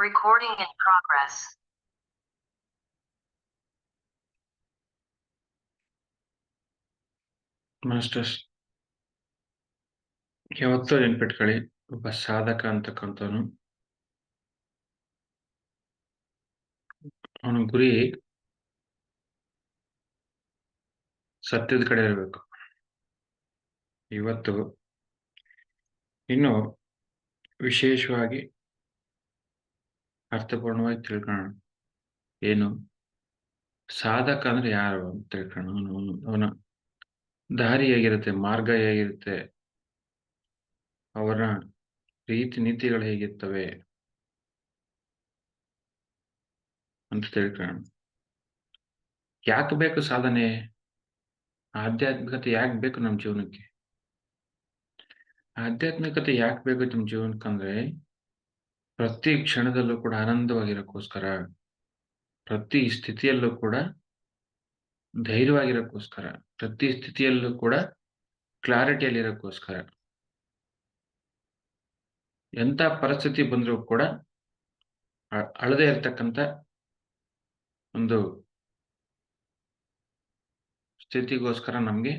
Recording in progress. Masters ಯಾವತ್ತೂ ನೆನ್ಪಿಟ್ಕೊಳ್ಳಿ ಒಬ್ಬ ಸಾಧಕ ಅಂತಕ್ಕಂಥವನು ಅವನ ಗುರಿ ಸತ್ಯದ ಕಡೆ ಇರಬೇಕು ಇವತ್ತು ಇನ್ನು ವಿಶೇಷವಾಗಿ ಅರ್ಥಪೂರ್ಣವಾಗಿ ತಿಳ್ಕೊಳ್ಳೋಣ ಏನು? ಸಾಧಕ ಅಂದ್ರೆ ಯಾರು ಅಂತ ತಿಳ್ಕೊಳ್ಳೋಣ ಅವನು, ಅವನ ದಾರಿ ಹೇಗಿರುತ್ತೆ? ಮಾರ್ಗ ಹೇಗಿರುತ್ತೆ? ಅವರ ರೀತಿ ನೀತಿಗಳು ಹೇಗಿರ್ತವೆ? ಅಂತ ತಿಳ್ಕೊಳ್ಳೋಣ ಯಾಕೆ ಬೇಕು ಸಾಧನೆ? ಆಧ್ಯಾತ್ಮಿಕತೆ ಯಾಕೆ ಬೇಕು ನಮ್ಮ ಜೀವನಕ್ಕೆ? ಆಧ್ಯಾತ್ಮಿಕತೆ ಯಾಕೆ ಬೇಕು ನಮ್ಮ ಜೀವನಕ್ಕಂದ್ರೆ ಪ್ರತಿ ಕ್ಷಣದಲ್ಲೂ ಕೂಡ ಆನಂದವಾಗಿರೋಕ್ಕೋಸ್ಕರ, ಪ್ರತಿ ಸ್ಥಿತಿಯಲ್ಲೂ ಕೂಡ ಧೈರ್ಯವಾಗಿರೋಕ್ಕೋಸ್ಕರ, ಪ್ರತಿ ಸ್ಥಿತಿಯಲ್ಲೂ ಕೂಡ ಕ್ಲಾರಿಟಿಯಲ್ಲಿರೋಕ್ಕೋಸ್ಕರ, ಎಂಥ ಪರಿಸ್ಥಿತಿ ಬಂದರೂ ಕೂಡ ಅಳದೇ ಇರ್ತಕ್ಕಂಥ ಒಂದು ಸ್ಥಿತಿಗೋಸ್ಕರ ನಮಗೆ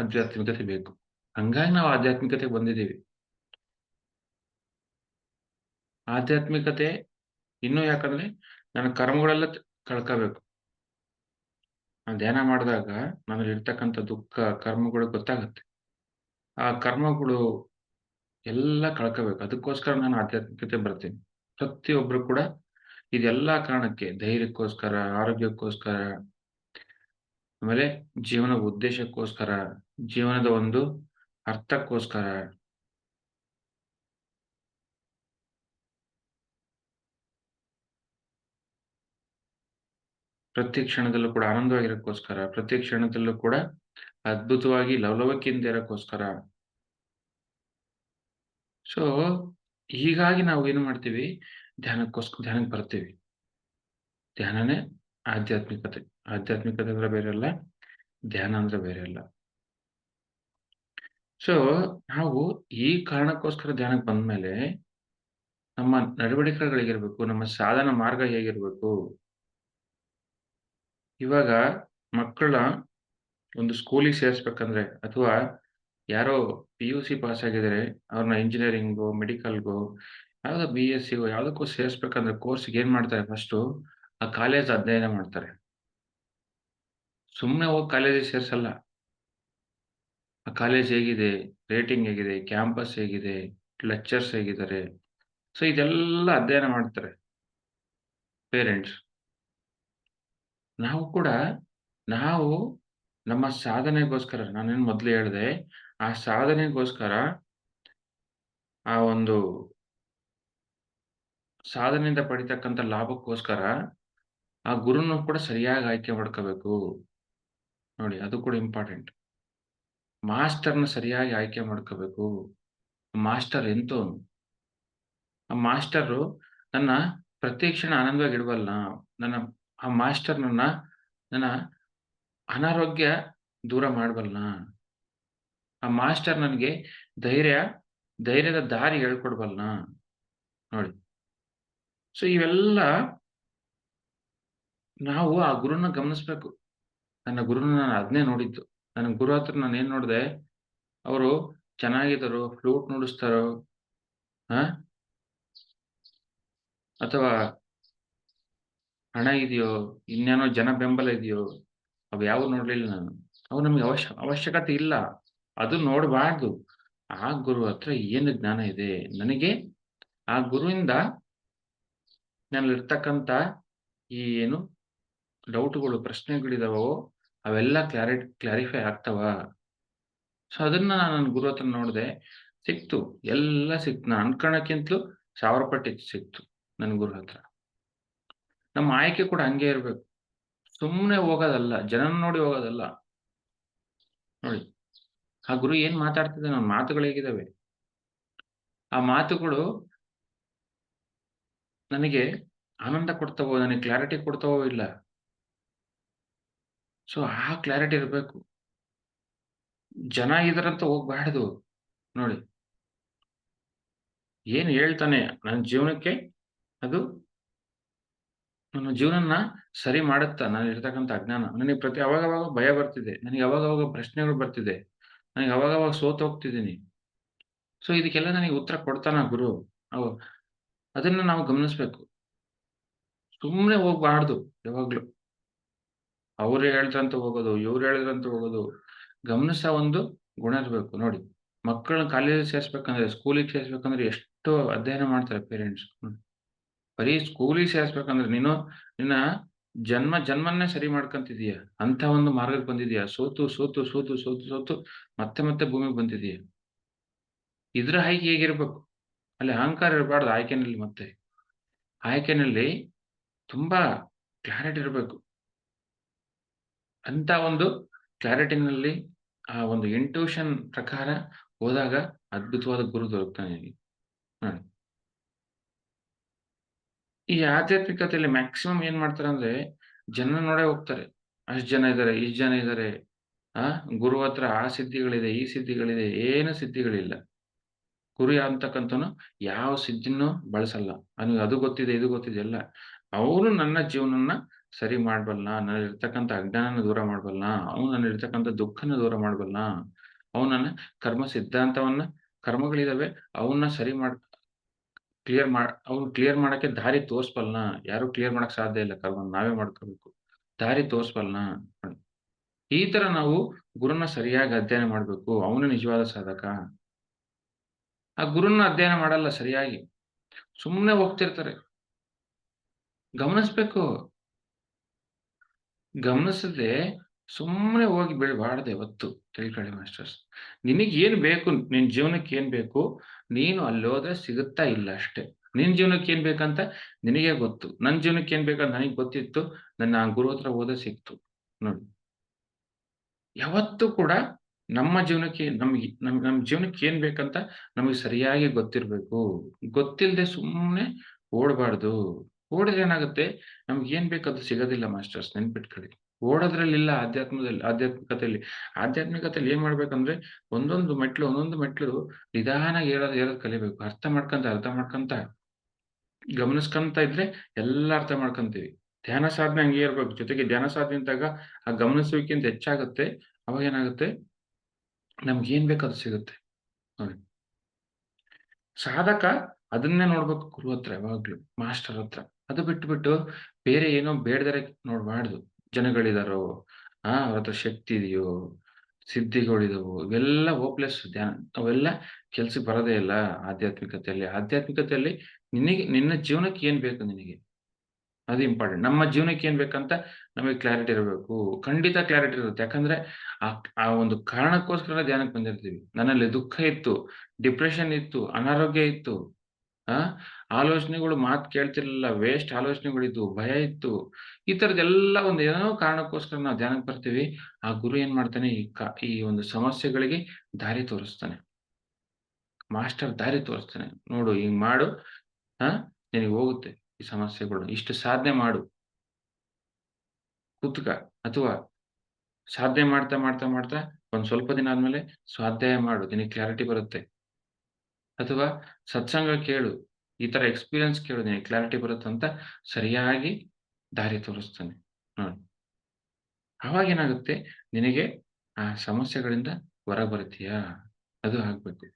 ಆಧ್ಯಾತ್ಮಿಕತೆ ಬೇಕು. ಹಂಗಾಗಿ ನಾವು ಆಧ್ಯಾತ್ಮಿಕತೆಗೆ ಬಂದಿದ್ದೀವಿ. ಆಧ್ಯಾತ್ಮಿಕತೆ ಇನ್ನೂ ಯಾಕಂದ್ರೆ ನನ್ನ ಕರ್ಮಗಳೆಲ್ಲ ಕಳ್ಕೋಬೇಕು. ನಾನು ಧ್ಯಾನ ಮಾಡಿದಾಗ ನನಗೆ ಇರ್ತಕ್ಕಂಥ ದುಃಖ, ಕರ್ಮಗಳು ಗೊತ್ತಾಗುತ್ತೆ. ಆ ಕರ್ಮಗಳು ಎಲ್ಲ ಕಳ್ಕೋಬೇಕು. ಅದಕ್ಕೋಸ್ಕರ ನಾನು ಆಧ್ಯಾತ್ಮಿಕತೆ ಬರ್ತೀನಿ. ಪ್ರತಿಯೊಬ್ರು ಕೂಡ ಇದೆಲ್ಲ ಕಾರಣಕ್ಕೆ ಧೈರ್ಯಕ್ಕೋಸ್ಕರ, ಆರೋಗ್ಯಕ್ಕೋಸ್ಕರ, ಆಮೇಲೆ ಜೀವನ ಉದ್ದೇಶಕ್ಕೋಸ್ಕರ, ಜೀವನದ ಒಂದು ಅರ್ಥಕ್ಕೋಸ್ಕರ ಪ್ರತಿ ಕ್ಷಣದಲ್ಲೂ ಕೂಡ ಆನಂದವಾಗಿರೋಕ್ಕೋಸ್ಕರ, ಪ್ರತಿ ಕ್ಷಣದಲ್ಲೂ ಕೂಡ ಅದ್ಭುತವಾಗಿ ಲವಲವಿಕೆಯಿಂದ ಇರೋಕ್ಕೋಸ್ಕರ. ಸೊ ಹೀಗಾಗಿ ನಾವು ಏನು ಮಾಡ್ತೀವಿ? ಧ್ಯಾನಕ್ಕೋಸ್ಕರ ಧ್ಯಾನಕ್ಕೆ ಬರ್ತೀವಿ. ಧ್ಯಾನನೇ ಆಧ್ಯಾತ್ಮಿಕತೆ. ಆಧ್ಯಾತ್ಮಿಕತೆ ಅಂದ್ರೆ ಬೇರೆ ಅಲ್ಲ, ಧ್ಯಾನ ಅಂದ್ರೆ ಬೇರೆ ಅಲ್ಲ. ಸೊ ನಾವು ಈ ಕಾರಣಕ್ಕೋಸ್ಕರ ಧ್ಯಾನಕ್ಕೆ ಬಂದ್ಮೇಲೆ ನಮ್ಮ ನಡವಳಿಕೆಗಳಿಗಿರ್ಬೇಕು, ನಮ್ಮ ಸಾಧನ ಮಾರ್ಗ ಹೇಗಿರ್ಬೇಕು? ಇವಾಗ ಮಕ್ಕಳ ಒಂದು ಸ್ಕೂಲಿಗೆ ಸೇರಿಸ್ಬೇಕಂದ್ರೆ ಅಥವಾ ಯಾರೋ ಪಿ ಯು ಸಿ ಪಾಸ್ ಆಗಿದ್ರೆ ಅವ್ರನ್ನ ಇಂಜಿನಿಯರಿಂಗು ಮೆಡಿಕಲ್ಗೋ ಯಾವ್ದೋ ಬಿ ಎಸ್ ಸಿಗೋ ಯಾವುದಕ್ಕೂ ಸೇರಿಸ್ಬೇಕಂದ್ರೆ ಕೋರ್ಸ್ಗೆ ಏನ್ ಮಾಡ್ತಾರೆ ಫಸ್ಟು ಆ ಕಾಲೇಜ್ ಅಧ್ಯಯನ ಮಾಡ್ತಾರೆ. ಸುಮ್ಮನೆ ಹೋಗಿ ಕಾಲೇಜಿಗೆ ಸೇರ್ಸಲ್ಲ. ಆ ಕಾಲೇಜ್ ಹೇಗಿದೆ ರೇಟಿಂಗ್ ಹೇಗಿದೆ ಕ್ಯಾಂಪಸ್ ಹೇಗಿದೆ ಲೆಕ್ಚರ್ಸ್ ಹೇಗಿದ್ದಾರೆ. ಸೊ ಇದೆಲ್ಲ ಅಧ್ಯಯನ ಮಾಡ್ತಾರೆ ಪೇರೆಂಟ್ಸ್ ನಾವು ಕೂಡ ನಾವು ನಮ್ಮ ಸಾಧನೆಗೋಸ್ಕರ, ನಾನೇನು ಮೊದಲು ಹೇಳಿದೆ, ಆ ಸಾಧನೆಗೋಸ್ಕರ ಆ ಒಂದು ಸಾಧನೆಯಿಂದ ಪಡಿತಕ್ಕಂಥ ಲಾಭಕ್ಕೋಸ್ಕರ ಆ ಗುರುನು ಕೂಡ ಸರಿಯಾಗಿ ಆಯ್ಕೆ ಮಾಡ್ಕೋಬೇಕು. ನೋಡಿ, ಅದು ಕೂಡ ಇಂಪಾರ್ಟೆಂಟ್. ಮಾಸ್ಟರ್ನ ಸರಿಯಾಗಿ ಆಯ್ಕೆ ಮಾಡ್ಕೋಬೇಕು. ಮಾಸ್ಟರ್ ಎಂತವನು ಆ ಮಾಸ್ಟರು ನನ್ನ ಪ್ರತಿ ಕ್ಷಣ ಆನಂದವಾಗಿ ಇಡಬಲ್ಲ ನನ್ನ ಆ ಮಾಸ್ಟರ್ ನನ್ನ ನನ್ನ ಅನಾರೋಗ್ಯ ದೂರ ಮಾಡಬಲ್ಲ ಆ ಮಾಸ್ಟರ್ ನನಗೆ ಧೈರ್ಯ, ಧೈರ್ಯದ ದಾರಿ ಹೇಳ್ಕೊಡ್ಬಲ್ಲ ನೋಡಿ. ಸೊ ಇವೆಲ್ಲ ನಾವು ಆ ಗುರುನ ಗಮನಿಸ್ಬೇಕು. ನನ್ನ ಗುರುನ ನಾನು ಅದನ್ನೇ ನೋಡಿದ್ದು. ನನ್ನ ಗುರು ಹತ್ರ ನಾನು ಏನ್ ನೋಡಿದೆ? ಅವರು ಚೆನ್ನಾಗಿದ್ದಾರೋ ಫ್ಲೂಟ್ ನುಡಿಸ್ತಾರೋ, ಹ? ಅಥವಾ ಹಣ ಇದೆಯೋ ಇನ್ನೇನೋ ಜನ ಬೆಂಬಲ ಇದೆಯೋ, ಅವು ಯಾವ ನೋಡ್ಲಿಲ್ಲ ನಾನು. ಅವು ನಮ್ಗೆ ಅವಶ್ಯ, ಅವಶ್ಯಕತೆ ಇಲ್ಲ. ಅದು ನೋಡಬಾರ್ದು. ಆ ಗುರು ಹತ್ರ ಏನು ಜ್ಞಾನ ಇದೆ? ನನಗೆ ಆ ಗುರುವಿಂದ ನನ್ನಲ್ಲಿರ್ತಕ್ಕಂಥ ಈ ಏನು ಡೌಟ್ಗಳು, ಪ್ರಶ್ನೆಗಳಿದಾವೋ, ಅವೆಲ್ಲ ಕ್ಲಾರಿ, ಕ್ಲಾರಿಫೈ ಆಗ್ತಾವ? ಸೊ, ಅದನ್ನ ನಾನು ಗುರು ಹತ್ರ ನೋಡಿದೆ, ಸಿಕ್ತು. ಎಲ್ಲ ಸಿಕ್ತು. ನಾನು ಅನ್ಕೊಳಕ್ಕಿಂತಲೂ ಸಾವಿರ ಪಟ್ಟಿ ಸಿಕ್ತು ನನ್ನ ಗುರು ಹತ್ರ. ನಮ್ಮ ಆಯ್ಕೆ ಕೂಡ ಹಂಗೆ ಇರ್ಬೇಕು. ಸುಮ್ಮನೆ ಹೋಗೋದಲ್ಲ ಜನನ ನೋಡಿ ಹೋಗೋದಲ್ಲ. ನೋಡಿ, ಆ ಗುರು ಏನ್ ಮಾತಾಡ್ತಿದ್ದೆ ನನ್ನ ಮಾತುಗಳು ಹೇಗಿದ್ದಾವೆ ಆ ಮಾತುಗಳು ನನಗೆ ಆನಂದ ಕೊಡ್ತಾವೋ, ನನಗೆ ಕ್ಲಾರಿಟಿ ಕೊಡ್ತಾವೋ ಇಲ್ಲ. ಸೊ ಆ ಕ್ಲಾರಿಟಿ ಇರಬೇಕು. ಜನ ಇದ್ರಂತ ಹೋಗ್ಬಾರ್ದು. ನೋಡಿ, ಏನ್ ಹೇಳ್ತಾನೆ, ನನ್ನ ಜೀವನಕ್ಕೆ ಅದು ನನ್ನ ಜೀವನನ್ನ ಸರಿ ಮಾಡುತ್ತಾ ಇರ್ತಕ್ಕಂತ ಅಜ್ಞಾನ. ನನಗೆ ಪ್ರತಿ ಅವಾಗವಾಗ ಭಯ ಬರ್ತಿದೆ. ನನಗೆ ಅವಾಗವಾಗ ಪ್ರಶ್ನೆಗಳು ಬರ್ತಿದೆ. ನನಗೆ ಅವಾಗವಾಗ ಸೋತೋಗ್ತಿದ್ದೀನಿ. ಸೊ ಇದಕ್ಕೆಲ್ಲ ನನಗೆ ಉತ್ತರ ಕೊಡ್ತಾನ ಗುರು? ಅವ ಅದನ್ನ ನಾವು ಗಮನಿಸ್ಬೇಕು. ಸುಮ್ಮನೆ ಹೋಗ್ಬಾರ್ದು ಯಾವಾಗ್ಲೂ. ಅವ್ರು ಹೇಳಿದ್ರಂತ ಹೋಗೋದು, ಇವ್ರು ಹೇಳಿದ್ರಂತ ಹೋಗೋದು. ಗಮನಿಸ ಒಂದು ಗುಣ ಇರ್ಬೇಕು ನೋಡಿ. ಮಕ್ಕಳನ್ನ ಕಾಲೇಜಿಗೆ ಸೇರ್ಸ್ಬೇಕಂದ್ರೆ, ಸ್ಕೂಲಿಗೆ ಸೇರ್ಸ್ಬೇಕಂದ್ರೆ ಎಷ್ಟು ಅಧ್ಯಯನ ಮಾಡ್ತಾರೆ ಪೇರೆಂಟ್ಸ್. ಬರೀ ಸ್ಕೂಲಿಗೆ ಸೇರಿಸ್ಬೇಕಂದ್ರೆ ನೀನು ನಿನ್ನ ಜನ್ಮ ಜನ್ಮನ್ನೇ ಸರಿ ಮಾಡ್ಕೊಂತಿದೀಯ. ಅಂತ ಒಂದು ಮಾರ್ಗಕ್ಕೆ ಬಂದಿದೀಯ. ಸೋತು, ಸೋತು, ಸೋತು, ಸೋತು, ಸೋತು ಮತ್ತೆ ಮತ್ತೆ ಭೂಮಿಗೆ ಬಂದಿದೀಯ. ಇದ್ರ ಆಯ್ಕೆ ಹೇಗಿರ್ಬೇಕು? ಅಲ್ಲಿ ಅಹಂಕಾರ ಇರಬಾರ್ದು ಆಯ್ಕೆನಲ್ಲಿ ಮತ್ತೆ. ಆಯ್ಕೆನಲ್ಲಿ ತುಂಬಾ ಕ್ಲಾರಿಟಿ ಇರಬೇಕು ಅಂತ ಒಂದು ಕ್ಲಾರಿಟಿನಲ್ಲಿ ಆ ಒಂದು ಇಂಟ್ಯೂಷನ್ ಪ್ರಕಾರ ಹೋದಾಗ ಅದ್ಭುತವಾದ ಗುರು ದೊರಕ್ತಾನೆ. ನೋಡಿ. ಈ ಆಧ್ಯಾತ್ಮಿಕತೆಯಲ್ಲಿ ಮ್ಯಾಕ್ಸಿಮಮ್ ಏನ್ ಮಾಡ್ತಾರಂದ್ರೆ, ಜನ ನೋಡೇ ಹೋಗ್ತಾರೆ. ಅಷ್ಟು ಜನ ಇದಾರೆ, ಇಷ್ಟ್ ಜನ ಇದಾರೆ. ಆ ಗುರು ಹತ್ರ ಆ ಸಿದ್ಧಿಗಳಿದೆ, ಈ ಸಿದ್ಧಿಗಳಿದೆ. ಏನು ಸಿದ್ಧಿಗಳಿಲ್ಲ. ಗುರು ಅಂತಕ್ಕಂಥನು ಯಾವ ಸಿದ್ಧಿನೂ ಬಳಸಲ್ಲ. ಅವನಿಗೆ ಅದು ಗೊತ್ತಿದೆ, ಇದು ಗೊತ್ತಿದೆ ಎಲ್ಲ. ಅವನು ನನ್ನ ಜೀವನನ್ನ ಸರಿ ಮಾಡ್ಬಲ್ಲ. ನನ್ನಲ್ಲಿರ್ತಕ್ಕಂಥ ಅಜ್ಞಾನನ ದೂರ ಮಾಡ್ಬಲ್ಲ. ಅವನು ನನ್ನಲ್ಲಿರ್ತಕ್ಕಂಥ ದುಃಖನ ದೂರ ಮಾಡ್ಬಲ್ಲ. ಅವನನ್ನ ನನ್ನ ಕರ್ಮ ಸಿದ್ಧಾಂತವನ್ನ ಕರ್ಮಗಳಿದಾವೆ ಅವನ್ನ ಸರಿ ಮಾಡ್ ಕ್ಲಿಯರ್ ಮಾಡ ಅವ್ನು ಕ್ಲಿಯರ್ ಮಾಡಕ್ಕೆ ದಾರಿ ತೋರ್ಸ್ಬಲ್ನ, ಯಾರು ಕ್ಲಿಯರ್ ಮಾಡಕ್ ಸಾಧ್ಯ ಇಲ್ಲ ಕರ್ಮ, ನಾವೇ ಮಾಡ್ಕೋಬೇಕು. ದಾರಿ ತೋರ್ಸ್ಬಲ್ನ ಈ ತರ ನಾವು ಗುರುನ ಸರಿಯಾಗಿ ಅಧ್ಯಯನ ಮಾಡ್ಬೇಕು. ಅವನು ನಿಜವಾದ ಸಾಧಕ. ಆ ಗುರುನ ಅಧ್ಯಯನ ಮಾಡಲ್ಲ ಸರಿಯಾಗಿ. ಸುಮ್ಮನೆ ಹೋಗ್ತಿರ್ತಾರೆ. ಗಮನಿಸ್ಬೇಕು. ಗಮನಿಸದೆ ಸುಮ್ನೆ ಹೋಗಿ ಬೀಳ್ಬಾರ್ದು ಯಾವತ್ತು. ತಿಳ್ಕೊಳ್ಳಿ ಮಾಸ್ಟರ್ಸ್. ನಿನಗ್ ಏನ್ ಬೇಕು, ನಿನ್ ಜೀವನಕ್ಕೆ ಏನ್ ಬೇಕು, ನೀನು ಅಲ್ಲೋದ್ರೆ ಸಿಗುತ್ತಾ ಇಲ್ಲ ಅಷ್ಟೇ. ನಿನ್ ಜೀವನಕ್ಕೆ ಏನ್ ಬೇಕಂತ ನಿನಗೆ ಗೊತ್ತು. ನನ್ ಜೀವನಕ್ಕೆ ಏನ್ ಬೇಕಂತ ನನಗೆ ಗೊತ್ತಿತ್ತು. ನನ್ನ ಗುರು ಹತ್ರ ಹೋದ್ರೆ ಸಿಕ್ತು. ನೋಡಿ. ಯಾವತ್ತೂ ಕೂಡ ನಮ್ಮ ಜೀವನಕ್ಕೆ ನಮ್ಗೆ ನಮ್ ನಮ್ ಜೀವನಕ್ಕೆ ಏನ್ ಬೇಕಂತ ನಮಗೆ ಸರಿಯಾಗಿ ಗೊತ್ತಿರ್ಬೇಕು. ಗೊತ್ತಿಲ್ಲದೆ ಸುಮ್ಮನೆ ಓಡಬಾರ್ದು ಓಡಿದ್ರೆ ಏನಾಗುತ್ತೆ, ನಮ್ಗೆ ಏನ್ ಬೇಕು ಅದು ಸಿಗೋದಿಲ್ಲ ಮಾಸ್ಟರ್ಸ್ ನೆನ್ಪಿಟ್ಕೊಳ್ಳಿ. ಓಡೋದ್ರಲ್ಲಿಲ್ಲ ಆಧ್ಯಾತ್ಮದಲ್ಲಿ ಆಧ್ಯಾತ್ಮಿಕತೆಯಲ್ಲಿ. ಆಧ್ಯಾತ್ಮಿಕತೆಯಲ್ಲಿ ಏನ್ ಮಾಡ್ಬೇಕಂದ್ರೆ ಒಂದೊಂದು ಮೆಟ್ಲು, ಒಂದೊಂದು ಮೆಟ್ಲು ನಿಧಾನ ಏರೋದ್ ಏರೋದ್ ಕಲಿಬೇಕು. ಅರ್ಥ ಮಾಡ್ಕೊಂತ, ಅರ್ಥ ಮಾಡ್ಕೊಂತ ಗಮನಿಸ್ಕೊಂತ ಇದ್ರೆ ಎಲ್ಲ ಅರ್ಥ ಮಾಡ್ಕೊಂತೀವಿ. ಧ್ಯಾನ ಸಾಧನೆ ಹಂಗೆ ಇರ್ಬೇಕು. ಜೊತೆಗೆ ಧ್ಯಾನ ಸಾಧನೆ ಇದ್ದಾಗ ಆ ಗಮನಿಸುವಿಕೆಯಿಂದ ಹೆಚ್ಚಾಗುತ್ತೆ. ಅವಾಗ ಏನಾಗುತ್ತೆ, ನಮ್ಗೆ ಏನ್ ಬೇಕು ಅದು ಸಿಗುತ್ತೆ. ನೋಡಿ. ಸಾಧಕ ಅದನ್ನೇ ನೋಡ್ಬೇಕು ಗುರು ಹತ್ರ ಯಾವಾಗ್ಲೂ, ಮಾಸ್ಟರ್ ಹತ್ರ. ಅದು ಬಿಟ್ಬಿಟ್ಟು ಬೇರೆ ಏನೋ ಬೇಡದರೆ ನೋಡ್ಬಾರ್ದು. ಜನಗಳಿದಾರೋ, ಆ ಅವ್ರ ಹತ್ರ ಶಕ್ತಿ ಇದೆಯೋ, ಸಿದ್ಧಿಗಳಿದವು ಇವೆಲ್ಲ ಹೋಪ್ಲೆಸ್ ಧ್ಯಾನ. ಅವೆಲ್ಲ ಕೆಲ್ಸಕ್ಕೆ ಬರೋದೇ ಇಲ್ಲ ಆಧ್ಯಾತ್ಮಿಕತೆಯಲ್ಲಿ. ಆಧ್ಯಾತ್ಮಿಕತೆಯಲ್ಲಿ ನಿನಗೆ ನಿನ್ನ ಜೀವನಕ್ಕೆ ಏನ್ ಬೇಕು ನಿನಗೆ? ಅದು ಇಂಪಾರ್ಟೆಂಟ್. ನಮ್ಮ ಜೀವನಕ್ಕೆ ಏನ್ ಬೇಕಂತ ನಮಗೆ ಕ್ಲಾರಿಟಿ ಇರಬೇಕು. ಖಂಡಿತ ಕ್ಲಾರಿಟಿ ಇರುತ್ತೆ. ಯಾಕಂದ್ರೆ ಆ ಆ ಒಂದು ಕಾರಣಕ್ಕೋಸ್ಕರ ಧ್ಯಾನಕ್ಕೆ ಬಂದಿರ್ತೀವಿ. ನನ್ನಲ್ಲಿ ದುಃಖ ಇತ್ತು, ಡಿಪ್ರೆಷನ್ ಇತ್ತು, ಅನಾರೋಗ್ಯ ಇತ್ತು. ಆ ಆಲೋಚನೆಗಳು ಮಾತು ಕೇಳ್ತಿರ್ಲಿಲ್ಲ. ವೇಸ್ಟ್ ಆಲೋಚನೆಗಳಿದ್ವು, ಭಯ ಇತ್ತು. ಈ ಥರದ್ದೆಲ್ಲ ಒಂದು ಏನೋ ಕಾರಣಕ್ಕೋಸ್ಕರ ನಾವು ಧ್ಯಾನಕ್ಕೆ ಬರ್ತೀವಿ. ಆ ಗುರು ಏನ್ ಮಾಡ್ತಾನೆ, ಈ ಕ ಈ ಒಂದು ಸಮಸ್ಯೆಗಳಿಗೆ ದಾರಿ ತೋರಿಸ್ತಾನೆ. ಮಾಸ್ಟರ್ ದಾರಿ ತೋರಿಸ್ತಾನೆ. ನೋಡು ಹಿಂಗ್ ಮಾಡು. ಆ ನಿನಗೆ ಹೋಗುತ್ತೆ ಈ ಸಮಸ್ಯೆಗಳು. ಇಷ್ಟು ಸಾಧನೆ ಮಾಡು. ಕುತ್ಕ ಅಥವಾ ಸಾಧನೆ ಮಾಡ್ತಾ, ಮಾಡ್ತಾ, ಮಾಡ್ತಾ ಒಂದ್ ಸ್ವಲ್ಪ ದಿನ ಆದ್ಮೇಲೆ ಸ್ವಾಧ್ಯಾಯ ಮಾಡು. ನಿನಗೆ ಕ್ಲಾರಿಟಿ ಬರುತ್ತೆ. ಅಥವಾ ಸತ್ಸಂಗ ಕೇಳು. ಈ ತರ ಎಕ್ಸ್‌ಪೀರಿಯನ್ಸ್ ಕೇಳು. ನಿನಗೆ ಕ್ಲಾರಿಟಿ ಬರುತ್ತಂತ ಸರಿಯಾಗಿ ದಾರಿ ತೋರಿಸ್ತಾನೆ. ನೋಡಿ. ಅವಾಗೇನಾಗುತ್ತೆ, ನಿನಗೆ ಆ ಸಮಸ್ಯೆಗಳಿಂದ ಹೊರ ಬರ್ತೀಯಾ? ಅದು ಆಗ್ಬೇಕು.